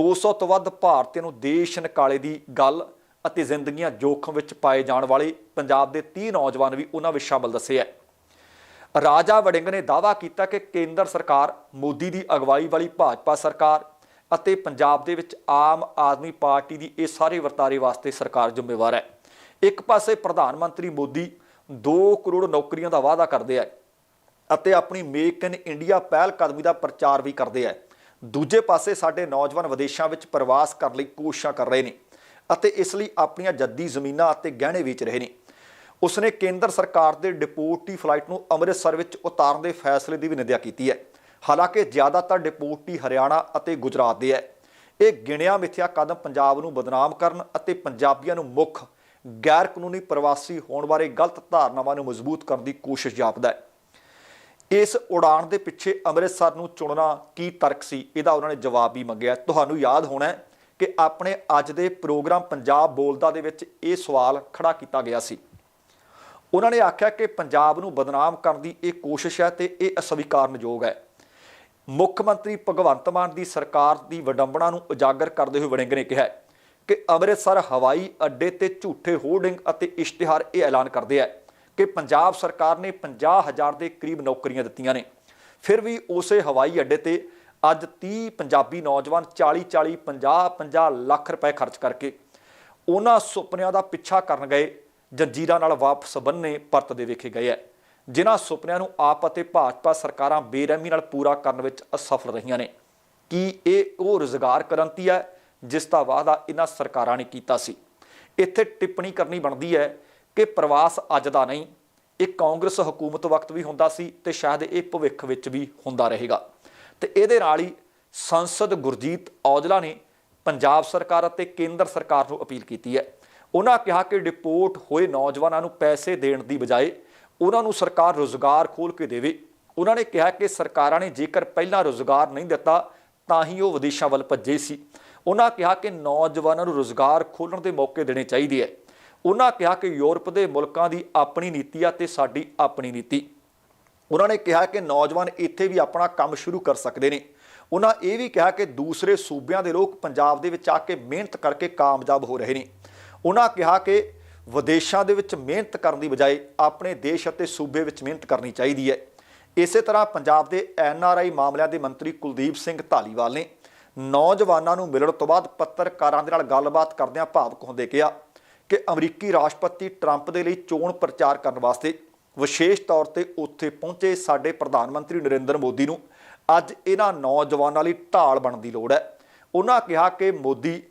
200 ਤੋਂ ਵੱਧ ਭਾਰਤੀਆਂ ਨੂੰ ਦੇਸ਼ ਨਿਕਾਲੇ ਦੀ ਗੱਲ ਅਤੇ ਜ਼ਿੰਦਗੀਆਂ ਜੋਖਮ ਵਿੱਚ ਪਾਏ ਜਾਣ ਵਾਲੇ ਪੰਜਾਬ ਦੇ 30 ਨੌਜਵਾਨ ਵੀ ਉਹਨਾਂ ਵਿੱਚ ਸ਼ਾਮਲ ਦੱਸੇ ਹੈ। ਰਾਜਾ ਵੜਿੰਗ ਨੇ ਦਾਅਵਾ ਕੀਤਾ ਕਿ ਕੇਂਦਰ ਸਰਕਾਰ ਮੋਦੀ ਦੀ ਅਗਵਾਈ ਵਾਲੀ ਭਾਜਪਾ ਸਰਕਾਰ ਅਤੇ ਪੰਜਾਬ ਦੇ ਵਿੱਚ ਆਮ ਆਦਮੀ ਪਾਰਟੀ ਦੀ ਇਹ ਸਾਰੇ ਵਰਤਾਰੇ ਵਾਸਤੇ ਸਰਕਾਰ ਜ਼ਿੰਮੇਵਾਰ ਹੈ। ਇੱਕ ਪਾਸੇ ਪ੍ਰਧਾਨ ਮੰਤਰੀ ਮੋਦੀ 2 ਕਰੋੜ ਨੌਕਰੀਆਂ ਦਾ ਵਾਅਦਾ ਕਰਦੇ ਹੈ ਅਤੇ ਆਪਣੀ ਮੇਕ ਇਨ ਇੰਡੀਆ ਪਹਿਲ ਕਦਮੀ ਦਾ ਪ੍ਰਚਾਰ ਵੀ ਕਰਦੇ ਹੈ ਦੂਜੇ ਪਾਸੇ ਸਾਡੇ ਨੌਜਵਾਨ ਵਿਦੇਸ਼ਾਂ ਵਿੱਚ ਪ੍ਰਵਾਸ ਕਰਨ ਲਈ ਕੋਸ਼ਿਸ਼ਾਂ ਕਰ ਰਹੇ ਨੇ ਅਤੇ ਇਸ ਲਈ ਆਪਣੀਆਂ ਜੱਦੀ ਜ਼ਮੀਨਾਂ ਅਤੇ ਗਹਿਣੇ ਵੇਚ ਰਹੇ ਨੇ। ਉਸਨੇ ਕੇਂਦਰ ਸਰਕਾਰ ਦੇ ਡਿਪੋਰਟੀ ਫਲਾਈਟ ਨੂੰ ਅੰਮ੍ਰਿਤਸਰ ਵਿੱਚ ਉਤਾਰਨ ਦੇ ਫੈਸਲੇ ਦੀ ਵੀ ਨਿੰਦਿਆ ਕੀਤੀ ਹੈ। ਹਾਲਾਂਕਿ ਜ਼ਿਆਦਾਤਰ ਡਿਪੋਰਟੀ ਹਰਿਆਣਾ ਅਤੇ ਗੁਜਰਾਤ ਦੇ ਹੈ। ਇਹ ਗਿਣਿਆ ਮਿਥਿਆ ਕਦਮ ਪੰਜਾਬ ਨੂੰ ਬਦਨਾਮ ਕਰਨ ਅਤੇ ਪੰਜਾਬੀਆਂ ਨੂੰ ਮੁੱਖ ਗੈਰ ਕਾਨੂੰਨੀ ਪ੍ਰਵਾਸੀ ਹੋਣ ਬਾਰੇ ਗਲਤ ਧਾਰਨਾਵਾਂ ਨੂੰ ਮਜ਼ਬੂਤ ਕਰਨ ਦੀ ਕੋਸ਼ਿਸ਼ ਜਾਪਦਾ ਹੈ। ਇਸ ਉਡਾਣ ਦੇ ਪਿੱਛੇ ਅੰਮ੍ਰਿਤਸਰ ਨੂੰ ਚੁਣਨਾ ਕੀ ਤਰਕ ਸੀ, ਇਹਦਾ ਉਹਨਾਂ ਨੇ ਜਵਾਬ ਵੀ ਮੰਗਿਆ। ਤੁਹਾਨੂੰ ਯਾਦ ਹੋਣਾ ਕਿ ਆਪਣੇ ਅੱਜ ਦੇ ਪ੍ਰੋਗਰਾਮ ਪੰਜਾਬ ਬੋਲਦਾ ਦੇ ਵਿੱਚ ਇਹ ਸਵਾਲ ਖੜਾ ਕੀਤਾ ਗਿਆ ਸੀ। ਉਹਨਾਂ ਨੇ ਆਖਿਆ ਕਿ ਪੰਜਾਬ ਨੂੰ ਬਦਨਾਮ ਕਰਨ ਦੀ ਇਹ ਕੋਸ਼ਿਸ਼ ਹੈ ਤੇ ਇਹ ਅਸਵੀਕਾਰਨਯੋਗ ਹੈ। ਮੁੱਖ ਮੰਤਰੀ ਭਗਵੰਤ ਮਾਨ ਦੀ ਸਰਕਾਰ ਦੀ ਵਡੰਬਣਾ ਨੂੰ ਉਜਾਗਰ ਕਰਦੇ ਹੋਏ ਵੜਿੰਗ ਨੇ ਕਿਹਾ ਕਿ ਅੰਮ੍ਰਿਤਸਰ ਹਵਾਈ ਅੱਡੇ ਤੇ ਝੂਠੇ ਹੋਰਡਿੰਗ ਅਤੇ ਇਸ਼ਤਿਹਾਰ ਇਹ ਐਲਾਨ ਕਰਦੇ ਆ ਕਿ ਪੰਜਾਬ ਸਰਕਾਰ ਨੇ 50000 ਦੇ ਕਰੀਬ ਨੌਕਰੀਆਂ ਦਿੱਤੀਆਂ ਨੇ। ਫਿਰ ਵੀ ਉਸੇ ਹਵਾਈ ਅੱਡੇ ਤੇ ਅੱਜ 30 ਪੰਜਾਬੀ ਨੌਜਵਾਨ 40 40 50 50 ਲੱਖ ਰੁਪਏ ਖਰਚ ਕਰਕੇ ਉਹਨਾਂ ਸੁਪਨਿਆਂ ਦਾ ਪਿੱਛਾ ਕਰਨ ਗਏ, ਜੰਜੀਰਾਂ ਨਾਲ ਵਾਪਸ ਬੰਨੇ ਪਰਤਦੇ ਵੇਖੇ ਗਏ ਹੈ। ਜਿਨ੍ਹਾਂ ਸੁਪਨਿਆਂ ਨੂੰ ਆਪ ਅਤੇ ਭਾਜਪਾ ਸਰਕਾਰਾਂ ਬੇਰਹਿਮੀ ਨਾਲ ਪੂਰਾ ਕਰਨ ਵਿੱਚ ਅਸਫਲ ਰਹੀਆਂ ਨੇ। ਕੀ ਇਹ ਉਹ ਰੁਜ਼ਗਾਰ ਕ੍ਰਾਂਤੀ ਹੈ ਜਿਸ ਦਾ ਵਾਅਦਾ ਇਹਨਾਂ ਸਰਕਾਰਾਂ ਨੇ ਕੀਤਾ ਸੀ? ਇੱਥੇ ਟਿੱਪਣੀ ਕਰਨੀ ਬਣਦੀ ਹੈ ਕਿ ਪ੍ਰਵਾਸ ਅੱਜ ਦਾ ਨਹੀਂ, ਇਹ ਕਾਂਗਰਸ ਹਕੂਮਤ ਵਕਤ ਵੀ ਹੁੰਦਾ ਸੀ ਤੇ ਸ਼ਾਇਦ ਇਹ ਭਵਿੱਖ ਵਿੱਚ ਵੀ ਹੁੰਦਾ ਰਹੇਗਾ। ਤੇ ਇਹਦੇ ਨਾਲ ਹੀ ਸੰਸਦ ਗੁਰਜੀਤ ਔਜਲਾ ਨੇ ਪੰਜਾਬ ਸਰਕਾਰ ਅਤੇ ਕੇਂਦਰ ਸਰਕਾਰ ਨੂੰ ਅਪੀਲ ਕੀਤੀ ਹੈ। ਉਹਨਾਂ ਕਿਹਾ ਕਿ ਡਿਪੋਰਟ ਹੋਏ ਨੌਜਵਾਨਾਂ ਨੂੰ ਪੈਸੇ ਦੇਣ ਦੀ ਬਜਾਏ ਉਹਨਾਂ ਨੂੰ ਸਰਕਾਰ ਰੋਜ਼ਗਾਰ ਖੋਲ ਕੇ ਦੇਵੇ। ਉਹਨਾਂ ਨੇ ਕਿਹਾ ਕਿ ਸਰਕਾਰਾਂ ਨੇ ਜੇਕਰ ਪਹਿਲਾਂ ਰੋਜ਼ਗਾਰ ਨਹੀਂ ਦਿੱਤਾ, ਤਾਂ ਹੀ ਉਹ ਵਿਦੇਸ਼ਾਂ ਵੱਲ ਭੱਜੇ ਸੀ। ਉਹਨਾਂ ਕਿਹਾ ਕਿ ਨੌਜਵਾਨਾਂ ਨੂੰ ਰੋਜ਼ਗਾਰ ਖੋਲਣ ਦੇ ਮੌਕੇ ਦੇਣੇ ਚਾਹੀਦੇ ਹੈ ਉਹਨਾਂ ਕਿਹਾ ਕਿ ਯੂਰਪ ਦੇ ਮੁਲਕਾਂ ਦੀ ਆਪਣੀ ਨੀਤੀ ਆ ਤੇ ਸਾਡੀ ਆਪਣੀ ਨੀਤੀ। ਉਹਨਾਂ ਨੇ ਕਿਹਾ ਕਿ ਨੌਜਵਾਨ ਇੱਥੇ ਵੀ ਆਪਣਾ ਕੰਮ ਸ਼ੁਰੂ ਕਰ ਸਕਦੇ ਨੇ। ਉਹਨਾਂ ਇਹ ਵੀ ਕਿਹਾ ਕਿ ਦੂਸਰੇ ਸੂਬਿਆਂ ਦੇ ਲੋਕ ਪੰਜਾਬ ਦੇ ਵਿੱਚ ਆ ਕੇ ਮਿਹਨਤ ਕਰਕੇ ਕਾਮਯਾਬ ਹੋ ਰਹੇ ਨੇ। ਉਹਨਾਂ ਕਿਹਾ ਕਿ ਵਿਦੇਸ਼ਾਂ ਦੇ ਵਿੱਚ ਮਿਹਨਤ ਕਰਨ ਦੀ ਬਜਾਏ ਆਪਣੇ ਦੇਸ਼ ਅਤੇ ਸੂਬੇ ਵਿੱਚ ਮਿਹਨਤ ਕਰਨੀ ਚਾਹੀਦੀ ਹੈ। ਇਸੇ ਤਰ੍ਹਾਂ ਪੰਜਾਬ ਦੇ ਐਨ ਆਰ ਆਈ ਮਾਮਲਿਆਂ ਦੇ ਮੰਤਰੀ ਕੁਲਦੀਪ ਸਿੰਘ ਢਾਲੀਵਾਲ ਨੇ ਨੌਜਵਾਨਾਂ ਨੂੰ ਮਿਲਣ ਤੋਂ ਬਾਅਦ ਪੱਤਰਕਾਰਾਂ ਦੇ ਨਾਲ ਗੱਲਬਾਤ ਕਰਦਿਆਂ ਭਾਵਕ ਹੁੰਦੇ ਕਿਹਾ ਕਿ ਅਮਰੀਕੀ ਰਾਸ਼ਟਰਪਤੀ ਟਰੰਪ ਦੇ ਲਈ ਚੋਣ ਪ੍ਰਚਾਰ ਕਰਨ ਵਾਸਤੇ ਵਿਸ਼ੇਸ਼ ਤੌਰ ਤੇ ਉੱਥੇ ਪਹੁੰਚੇ ਸਾਡੇ ਪ੍ਰਧਾਨ ਮੰਤਰੀ ਨਰਿੰਦਰ ਮੋਦੀ ਨੂੰ ਅੱਜ ਇਹਨਾਂ ਨੌਜਵਾਨਾਂ ਲਈ ਢਾਲ ਬਣਨ ਦੀ ਲੋੜ ਹੈ। ਉਹਨਾਂ ਕਿਹਾ ਕਿ ਮੋਦੀ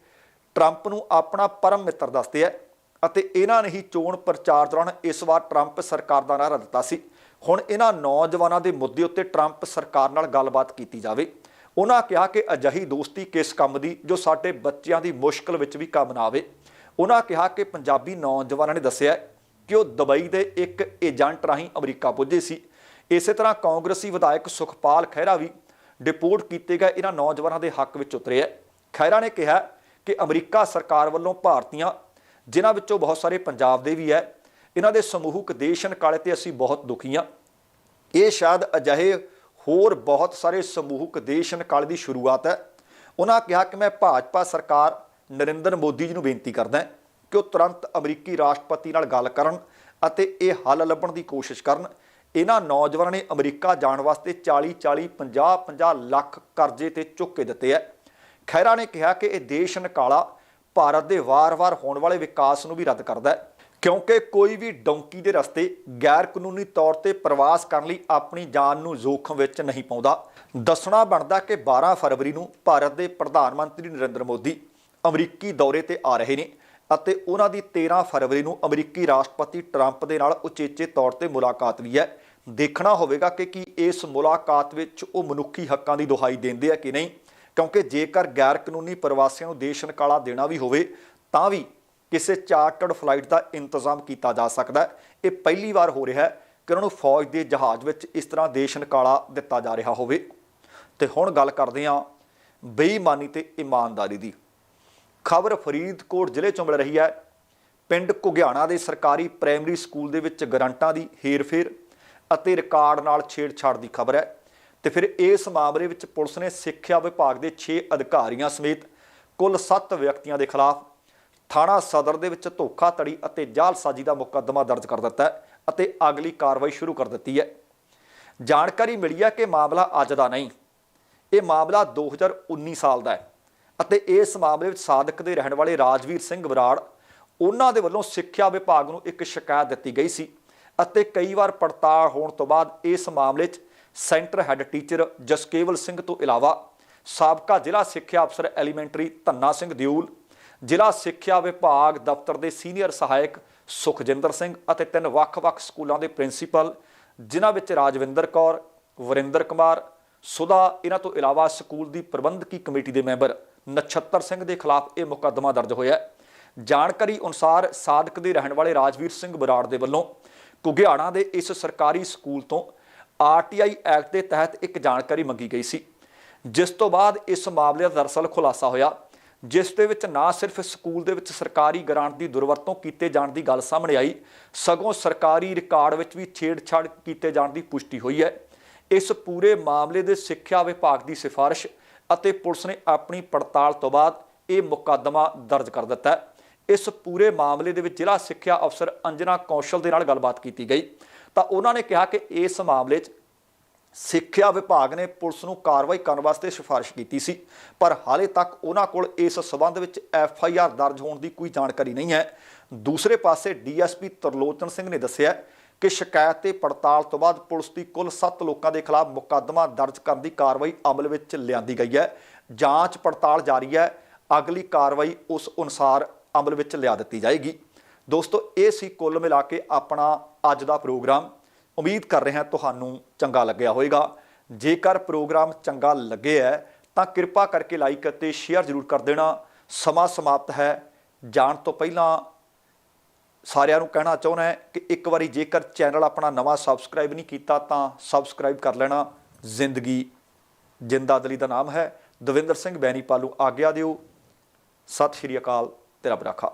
ਟਰੰਪ ਨੂੰ ਆਪਣਾ ਪਰਮ ਮਿੱਤਰ ਦੱਸਦੇ ਹੈ ਅਤੇ ਇਹਨਾਂ ਨੇ ਹੀ ਚੋਣ ਪ੍ਰਚਾਰ ਦੌਰਾਨ ਇਸ ਵਾਰ ਟਰੰਪ ਸਰਕਾਰ ਦਾ ਨਾਰਾ ਦਿੱਤਾ ਸੀ। ਹੁਣ ਇਹਨਾਂ ਨੌਜਵਾਨਾਂ ਦੇ ਮੁੱਦੇ ਉੱਤੇ ਟਰੰਪ ਸਰਕਾਰ ਨਾਲ ਗੱਲਬਾਤ ਕੀਤੀ ਜਾਵੇ। ਉਹਨਾਂ ਕਿਹਾ ਕਿ ਅਜਿਹੀ ਦੋਸਤੀ ਕਿਸ ਕੰਮ ਦੀ, ਜੋ ਸਾਡੇ ਬੱਚਿਆਂ ਦੀ ਮੁਸ਼ਕਲ ਵਿੱਚ ਵੀ ਕੰਮ ਨਾ ਆਵੇ। ਉਹਨਾਂ ਕਿਹਾ ਕਿ ਪੰਜਾਬੀ ਨੌਜਵਾਨਾਂ ਨੇ ਦੱਸਿਆ ਕਿ ਉਹ ਦੁਬਈ ਦੇ ਇੱਕ ਏਜੰਟ ਰਾਹੀਂ ਅਮਰੀਕਾ ਪੁੱਜੇ ਸੀ। ਇਸੇ ਤਰ੍ਹਾਂ ਕਾਂਗਰਸੀ ਵਿਧਾਇਕ ਸੁਖਪਾਲ ਖਹਿਰਾ ਵੀ ਡਿਪੋਰਟ ਕੀਤੇ ਗਏ ਇਹਨਾਂ ਨੌਜਵਾਨਾਂ ਦੇ ਹੱਕ ਵਿੱਚ ਉਤਰੇ ਹੈ ਖਹਿਰਾ ਨੇ ਕਿਹਾ ਕਿ ਅਮਰੀਕਾ ਸਰਕਾਰ ਵੱਲੋਂ ਭਾਰਤੀਆਂ ਜਿਨ੍ਹਾਂ ਵਿੱਚੋਂ ਬਹੁਤ ਸਾਰੇ ਪੰਜਾਬ ਦੇ ਵੀ ਹੈ। ਇਹਨਾਂ ਦੇ ਸਮੂਹਕ ਦੇਸ਼ ਨਿਕਾਲੇ ਤੇ ਅਸੀਂ ਬਹੁਤ ਦੁਖੀ ਹਾਂ। ਇਹ ਸ਼ਾਇਦ ਅਜਿਹੇ ਹੋਰ ਬਹੁਤ ਸਾਰੇ ਸਮੂਹਕ ਦੇਸ਼ ਨਿਕਾਲੇ ਦੀ ਸ਼ੁਰੂਆਤ ਹੈ। ਉਹਨਾਂ ਕਿਹਾ ਕਿ ਮੈਂ ਭਾਜਪਾ ਸਰਕਾਰ ਨਰਿੰਦਰ ਮੋਦੀ ਜੀ ਨੂੰ ਬੇਨਤੀ ਕਰਦਾ ਕਿ ਉਹ ਤੁਰੰਤ ਅਮਰੀਕੀ ਰਾਸ਼ਟਰਪਤੀ ਨਾਲ ਗੱਲ ਕਰਨ ਅਤੇ ਇਹ ਹੱਲ ਲੱਭਣ ਦੀ ਕੋਸ਼ਿਸ਼ ਕਰਨ। ਇਹਨਾਂ ਨੌਜਵਾਨਾਂ ਨੇ ਅਮਰੀਕਾ ਜਾਣ ਵਾਸਤੇ 40 40 50 50 ਲੱਖ ਕਰਜ਼ੇ ਤੇ ਚੁੱਕ ਕੇ ਦਿੱਤੇ ਹੈ। ਖੈਰਾ ਨੇ ਕਿਹਾ ਕਿ ਇਹ ਦੇਸ਼ ਨਿਕਾਲਾ ਭਾਰਤ ਦੇ ਵਾਰ-ਵਾਰ ਹੋਣ ਵਾਲੇ ਵਿਕਾਸ ਨੂੰ ਵੀ ਰੱਦ ਕਰਦਾ ਹੈ। ਕਿਉਂਕਿ ਕੋਈ ਵੀ ਡੌਂਕੀ ਦੇ ਰਸਤੇ ਗੈਰ ਕਾਨੂੰਨੀ ਤੌਰ ਤੇ ਪ੍ਰਵਾਸ ਕਰਨ ਲਈ ਆਪਣੀ ਜਾਨ ਨੂੰ ਜ਼ੋਖਮ ਵਿੱਚ ਨਹੀਂ ਪਾਉਂਦਾ। ਦੱਸਣਾ ਬਣਦਾ ਕਿ 12 ਫਰਵਰੀ ਨੂੰ ਭਾਰਤ ਦੇ ਪ੍ਰਧਾਨ ਮੰਤਰੀ ਨਰਿੰਦਰ ਮੋਦੀ ਅਮਰੀਕੀ ਦੌਰੇ ਤੇ ਆ ਰਹੇ ਨੇ ਅਤੇ ਉਹਨਾਂ ਦੀ 13 ਫਰਵਰੀ ਨੂੰ ਅਮਰੀਕੀ ਰਾਸ਼ਟਰਪਤੀ ਟਰੰਪ ਦੇ ਨਾਲ ਉਚੇਚੇ ਤੌਰ ਤੇ ਮੁਲਾਕਾਤ ਵੀ ਹੈ। ਦੇਖਣਾ ਹੋਵੇਗਾ ਕਿ ਕੀ ਇਸ ਮੁਲਾਕਾਤ ਵਿੱਚ ਉਹ ਮਨੁੱਖੀ ਹੱਕਾਂ ਦੀ ਦੁਹਾਈ ਦਿੰਦੇ ਆ ਕਿ ਨਹੀਂ। ਕਿਉਂਕਿ ਜੇਕਰ ਗੈਰ ਕਾਨੂੰਨੀ ਪ੍ਰਵਾਸੀਆਂ ਨੂੰ ਦੇਸ਼ ਨਿਕਾਲਾ ਦੇਣਾ ਵੀ ਹੋਵੇ, ਤਾਂ ਵੀ ਕਿਸੇ ਚਾਰਟਰਡ ਫਲਾਈਟ ਦਾ ਇੰਤਜ਼ਾਮ ਕੀਤਾ ਜਾ ਸਕਦਾ ਹੈ। ਇਹ ਪਹਿਲੀ ਵਾਰ ਹੋ ਰਿਹਾ ਹੈ ਕਿ ਉਹਨਾਂ ਨੂੰ ਫੌਜ ਦੇ ਜਹਾਜ਼ ਵਿੱਚ ਇਸ ਤਰ੍ਹਾਂ ਦੇਸ਼ ਨਿਕਾਲਾ ਦਿੱਤਾ ਜਾ ਰਿਹਾ ਹੋਵੇ। ਤੇ ਹੁਣ ਗੱਲ ਕਰਦੇ ਹਾਂ ਬੇਈਮਾਨੀ ਤੇ ਇਮਾਨਦਾਰੀ ਦੀ। ਖਬਰ ਫਰੀਦਕੋਟ ਜ਼ਿਲ੍ਹੇ ਚੋਂ ਮਿਲ ਰਹੀ ਹੈ। ਪਿੰਡ ਘੁਗਿਆਣਾ ਦੇ ਸਰਕਾਰੀ ਪ੍ਰਾਇਮਰੀ ਸਕੂਲ ਦੇ ਵਿੱਚ ਗਰੰਟਾਂ ਦੀ ਹੇਰਫੇਰ ਅਤੇ ਰਿਕਾਰਡ ਨਾਲ ਛੇੜਛਾੜ ਦੀ ਖਬਰ ਹੈ। ਤੇ ਫਿਰ ਇਸ ਮਾਮਲੇ ਵਿੱਚ ਪੁਲਿਸ ਨੇ ਸਿੱਖਿਆ ਵਿਭਾਗ ਦੇ 6 ਅਧਿਕਾਰੀਆਂ ਸਮੇਤ ਕੁੱਲ 7 ਵਿਅਕਤੀਆਂ ਦੇ ਖਿਲਾਫ ਥਾਣਾ ਸਦਰ ਦੇ ਵਿੱਚ ਧੋਖਾਧੜੀ ਅਤੇ ਜਾਲਸਾਜ਼ੀ ਦਾ ਮੁਕੱਦਮਾ ਦਰਜ ਕਰ ਦਿੱਤਾ ਹੈ ਅਤੇ ਅਗਲੀ ਕਾਰਵਾਈ ਸ਼ੁਰੂ ਕਰ ਦਿੱਤੀ ਹੈ। ਜਾਣਕਾਰੀ ਮਿਲੀ ਹੈ ਕਿ ਮਾਮਲਾ ਅੱਜ ਦਾ ਨਹੀਂ, ਇਹ ਮਾਮਲਾ 2019 ਸਾਲ ਦਾ ਹੈ ਅਤੇ ਇਸ ਮਾਮਲੇ ਵਿੱਚ ਸਾਦਕ ਦੇ ਰਹਿਣ ਵਾਲੇ ਰਾਜਵੀਰ ਸਿੰਘ ਬਰਾੜ ਉਹਨਾਂ ਦੇ ਵੱਲੋਂ ਸਿੱਖਿਆ ਵਿਭਾਗ ਨੂੰ ਇੱਕ ਸ਼ਿਕਾਇਤ ਦਿੱਤੀ ਗਈ ਸੀ ਅਤੇ ਕਈ ਵਾਰ ਪੜਤਾਲ ਹੋਣ ਤੋਂ ਬਾਅਦ ਇਸ ਮਾਮਲੇ 'ਚ centre head teacher Jaskewal Singh ਤੋਂ ਇਲਾਵਾ ਸਾਬਕਾ ਜ਼ਿਲ੍ਹਾ ਸਿੱਖਿਆ ਅਫਸਰ ਐਲੀਮੈਂਟਰੀ ਧੰਨਾ ਸਿੰਘ ਦਿਊਲ ਜ਼ਿਲ੍ਹਾ ਸਿੱਖਿਆ ਵਿਭਾਗ ਦਫ਼ਤਰ ਦੇ ਸੀਨੀਅਰ ਸਹਾਇਕ ਸੁਖਜਿੰਦਰ ਸਿੰਘ ਅਤੇ ਤਿੰਨ ਵੱਖ-ਵੱਖ ਸਕੂਲਾਂ ਦੇ ਪ੍ਰਿੰਸੀਪਲ, ਜਿਨ੍ਹਾਂ ਵਿੱਚ ਰਾਜਵਿੰਦਰ ਕੌਰ, ਵਰਿੰਦਰ ਕੁਮਾਰ ਸੁਦਾ ਇਹਨਾਂ ਤੋਂ ਇਲਾਵਾ ਸਕੂਲ ਦੀ ਪ੍ਰਬੰਧਕੀ ਕਮੇਟੀ ਦੇ ਮੈਂਬਰ ਨਛੱਤਰ ਸਿੰਘ ਦੇ ਖਿਲਾਫ ਇਹ ਮੁਕੱਦਮਾ ਦਰਜ ਹੋਇਆ ਹੈ। ਜਾਣਕਾਰੀ ਅਨੁਸਾਰ ਸਾਦਕ ਦੇ ਰਹਿਣ ਵਾਲੇ ਰਾਜਵੀਰ ਸਿੰਘ ਬਰਾੜ ਦੇ ਵੱਲੋਂ ਕੁਗਿਆਣਾ ਦੇ ਇਸ ਸਰਕਾਰੀ ਸਕੂਲ ਤੋਂ ਆਰਟੀਆਈ ਐਕਟ ਦੇ ਤਹਿਤ ਇੱਕ ਜਾਣਕਾਰੀ ਮੰਗੀ ਗਈ ਸੀ, ਜਿਸ ਤੋਂ ਬਾਅਦ ਇਸ ਮਾਮਲੇ ਦਾ ਦਰਸਲ ਖੁਲਾਸਾ ਹੋਇਆ, ਜਿਸ ਦੇ ਵਿੱਚ ਨਾ ਸਿਰਫ ਸਕੂਲ ਦੇ ਵਿੱਚ ਸਰਕਾਰੀ ਗ੍ਰਾਂਟ ਦੀ ਦੁਰਵਰਤੋਂ ਕੀਤੇ ਜਾਣ ਦੀ ਗੱਲ ਸਾਹਮਣੇ ਆਈ, ਸਗੋਂ ਸਰਕਾਰੀ ਰਿਕਾਰਡ ਵਿੱਚ ਵੀ ਛੇੜਛਾੜ ਕੀਤੇ ਜਾਣ ਦੀ ਪੁਸ਼ਟੀ ਹੋਈ ਹੈ। ਇਸ ਪੂਰੇ ਮਾਮਲੇ ਦੇ ਸਿੱਖਿਆ ਵਿਭਾਗ ਦੀ ਸਿਫਾਰਿਸ਼ ਅਤੇ ਪੁਲਿਸ ਨੇ ਆਪਣੀ ਪੜਤਾਲ ਤੋਂ ਬਾਅਦ ਇਹ ਮੁਕੱਦਮਾ ਦਰਜ ਕਰ ਦਿੱਤਾ ਇਸ ਪੂਰੇ ਮਾਮਲੇ ਦੇ ਵਿੱਚ ਜ਼ਿਲ੍ਹਾ ਸਿੱਖਿਆ ਅਫਸਰ ਅੰਜਨਾ ਕੌਸ਼ਲ ਦੇ ਨਾਲ ਗੱਲਬਾਤ ਕੀਤੀ ਗਈ। ਤਾਂ ਉਹਨਾਂ ਨੇ ਕਿਹਾ ਕਿ ਇਸ ਮਾਮਲੇ 'ਚ ਸਿੱਖਿਆ ਵਿਭਾਗ ਨੇ ਪੁਲਿਸ ਨੂੰ ਕਾਰਵਾਈ ਕਰਨ ਵਾਸਤੇ ਸਿਫਾਰਿਸ਼ ਕੀਤੀ ਸੀ, ਪਰ ਹਾਲੇ ਤੱਕ ਉਹਨਾਂ ਕੋਲ ਇਸ ਸਬੰਧ ਵਿੱਚ ਐਫ ਆਈ ਆਰ ਦਰਜ ਹੋਣ ਦੀ ਕੋਈ ਜਾਣਕਾਰੀ ਨਹੀਂ ਹੈ। ਦੂਸਰੇ ਪਾਸੇ ਡੀਐਸਪੀ ਤਰਲੋਚਨ ਸਿੰਘ ਨੇ ਦੱਸਿਆ ਕਿ ਸ਼ਿਕਾਇਤ ਤੇ ਪੜਤਾਲ ਤੋਂ ਬਾਅਦ ਪੁਲਿਸ ਦੀ ਕੁੱਲ 7 ਲੋਕਾਂ ਦੇ ਖਿਲਾਫ ਮੁਕੱਦਮਾ ਦਰਜ ਕਰਨ ਦੀ ਕਾਰਵਾਈ ਅਮਲ ਵਿੱਚ ਲਿਆਂਦੀ ਗਈ ਹੈ। ਜਾਂਚ ਪੜਤਾਲ ਜਾਰੀ ਹੈ। ਅਗਲੀ ਕਾਰਵਾਈ ਉਸ ਅਨੁਸਾਰ ਅਮਲ ਵਿੱਚ ਲਿਆ ਦਿੱਤੀ ਜਾਏਗੀ। ਦੋਸਤੋ, ਇਹ ਸੀ ਕੁੱਲ ਮਿਲਾ ਕੇ ਆਪਣਾ ਅੱਜ ਦਾ ਪ੍ਰੋਗਰਾਮ। ਉਮੀਦ ਕਰ ਰਿਹਾ ਤੁਹਾਨੂੰ ਚੰਗਾ ਲੱਗਿਆ ਹੋਵੇਗਾ। ਜੇਕਰ ਪ੍ਰੋਗਰਾਮ ਚੰਗਾ ਲੱਗਿਆ ਹੈ ਤਾਂ ਕਿਰਪਾ ਕਰਕੇ ਲਾਈਕ ਅਤੇ ਸ਼ੇਅਰ ਜ਼ਰੂਰ ਕਰ ਦੇਣਾ। ਸਮਾਂ ਸਮਾਪਤ ਹੈ। ਜਾਣ ਤੋਂ ਪਹਿਲਾਂ ਸਾਰਿਆਂ ਨੂੰ ਕਹਿਣਾ ਚਾਹੁੰਦਾ ਹੈ ਕਿ ਇੱਕ ਵਾਰੀ ਜੇਕਰ ਚੈਨਲ ਆਪਣਾ ਨਵਾਂ ਸਬਸਕ੍ਰਾਈਬ ਨਹੀਂ ਕੀਤਾ, ਤਾਂ ਸਬਸਕ੍ਰਾਈਬ ਕਰ ਲੈਣਾ। ਜ਼ਿੰਦਗੀ ਜਿੰਦਾਦਲੀ ਦਾ ਨਾਮ ਹੈ। ਦਵਿੰਦਰ ਸਿੰਘ ਬੈਣੀ ਪਾਲੂ ਆਗਿਆ ਦਿਓ। ਸਤਿ ਸ਼੍ਰੀ ਅਕਾਲ ਤੇ ਰੱਬ ਰਾਖਾ।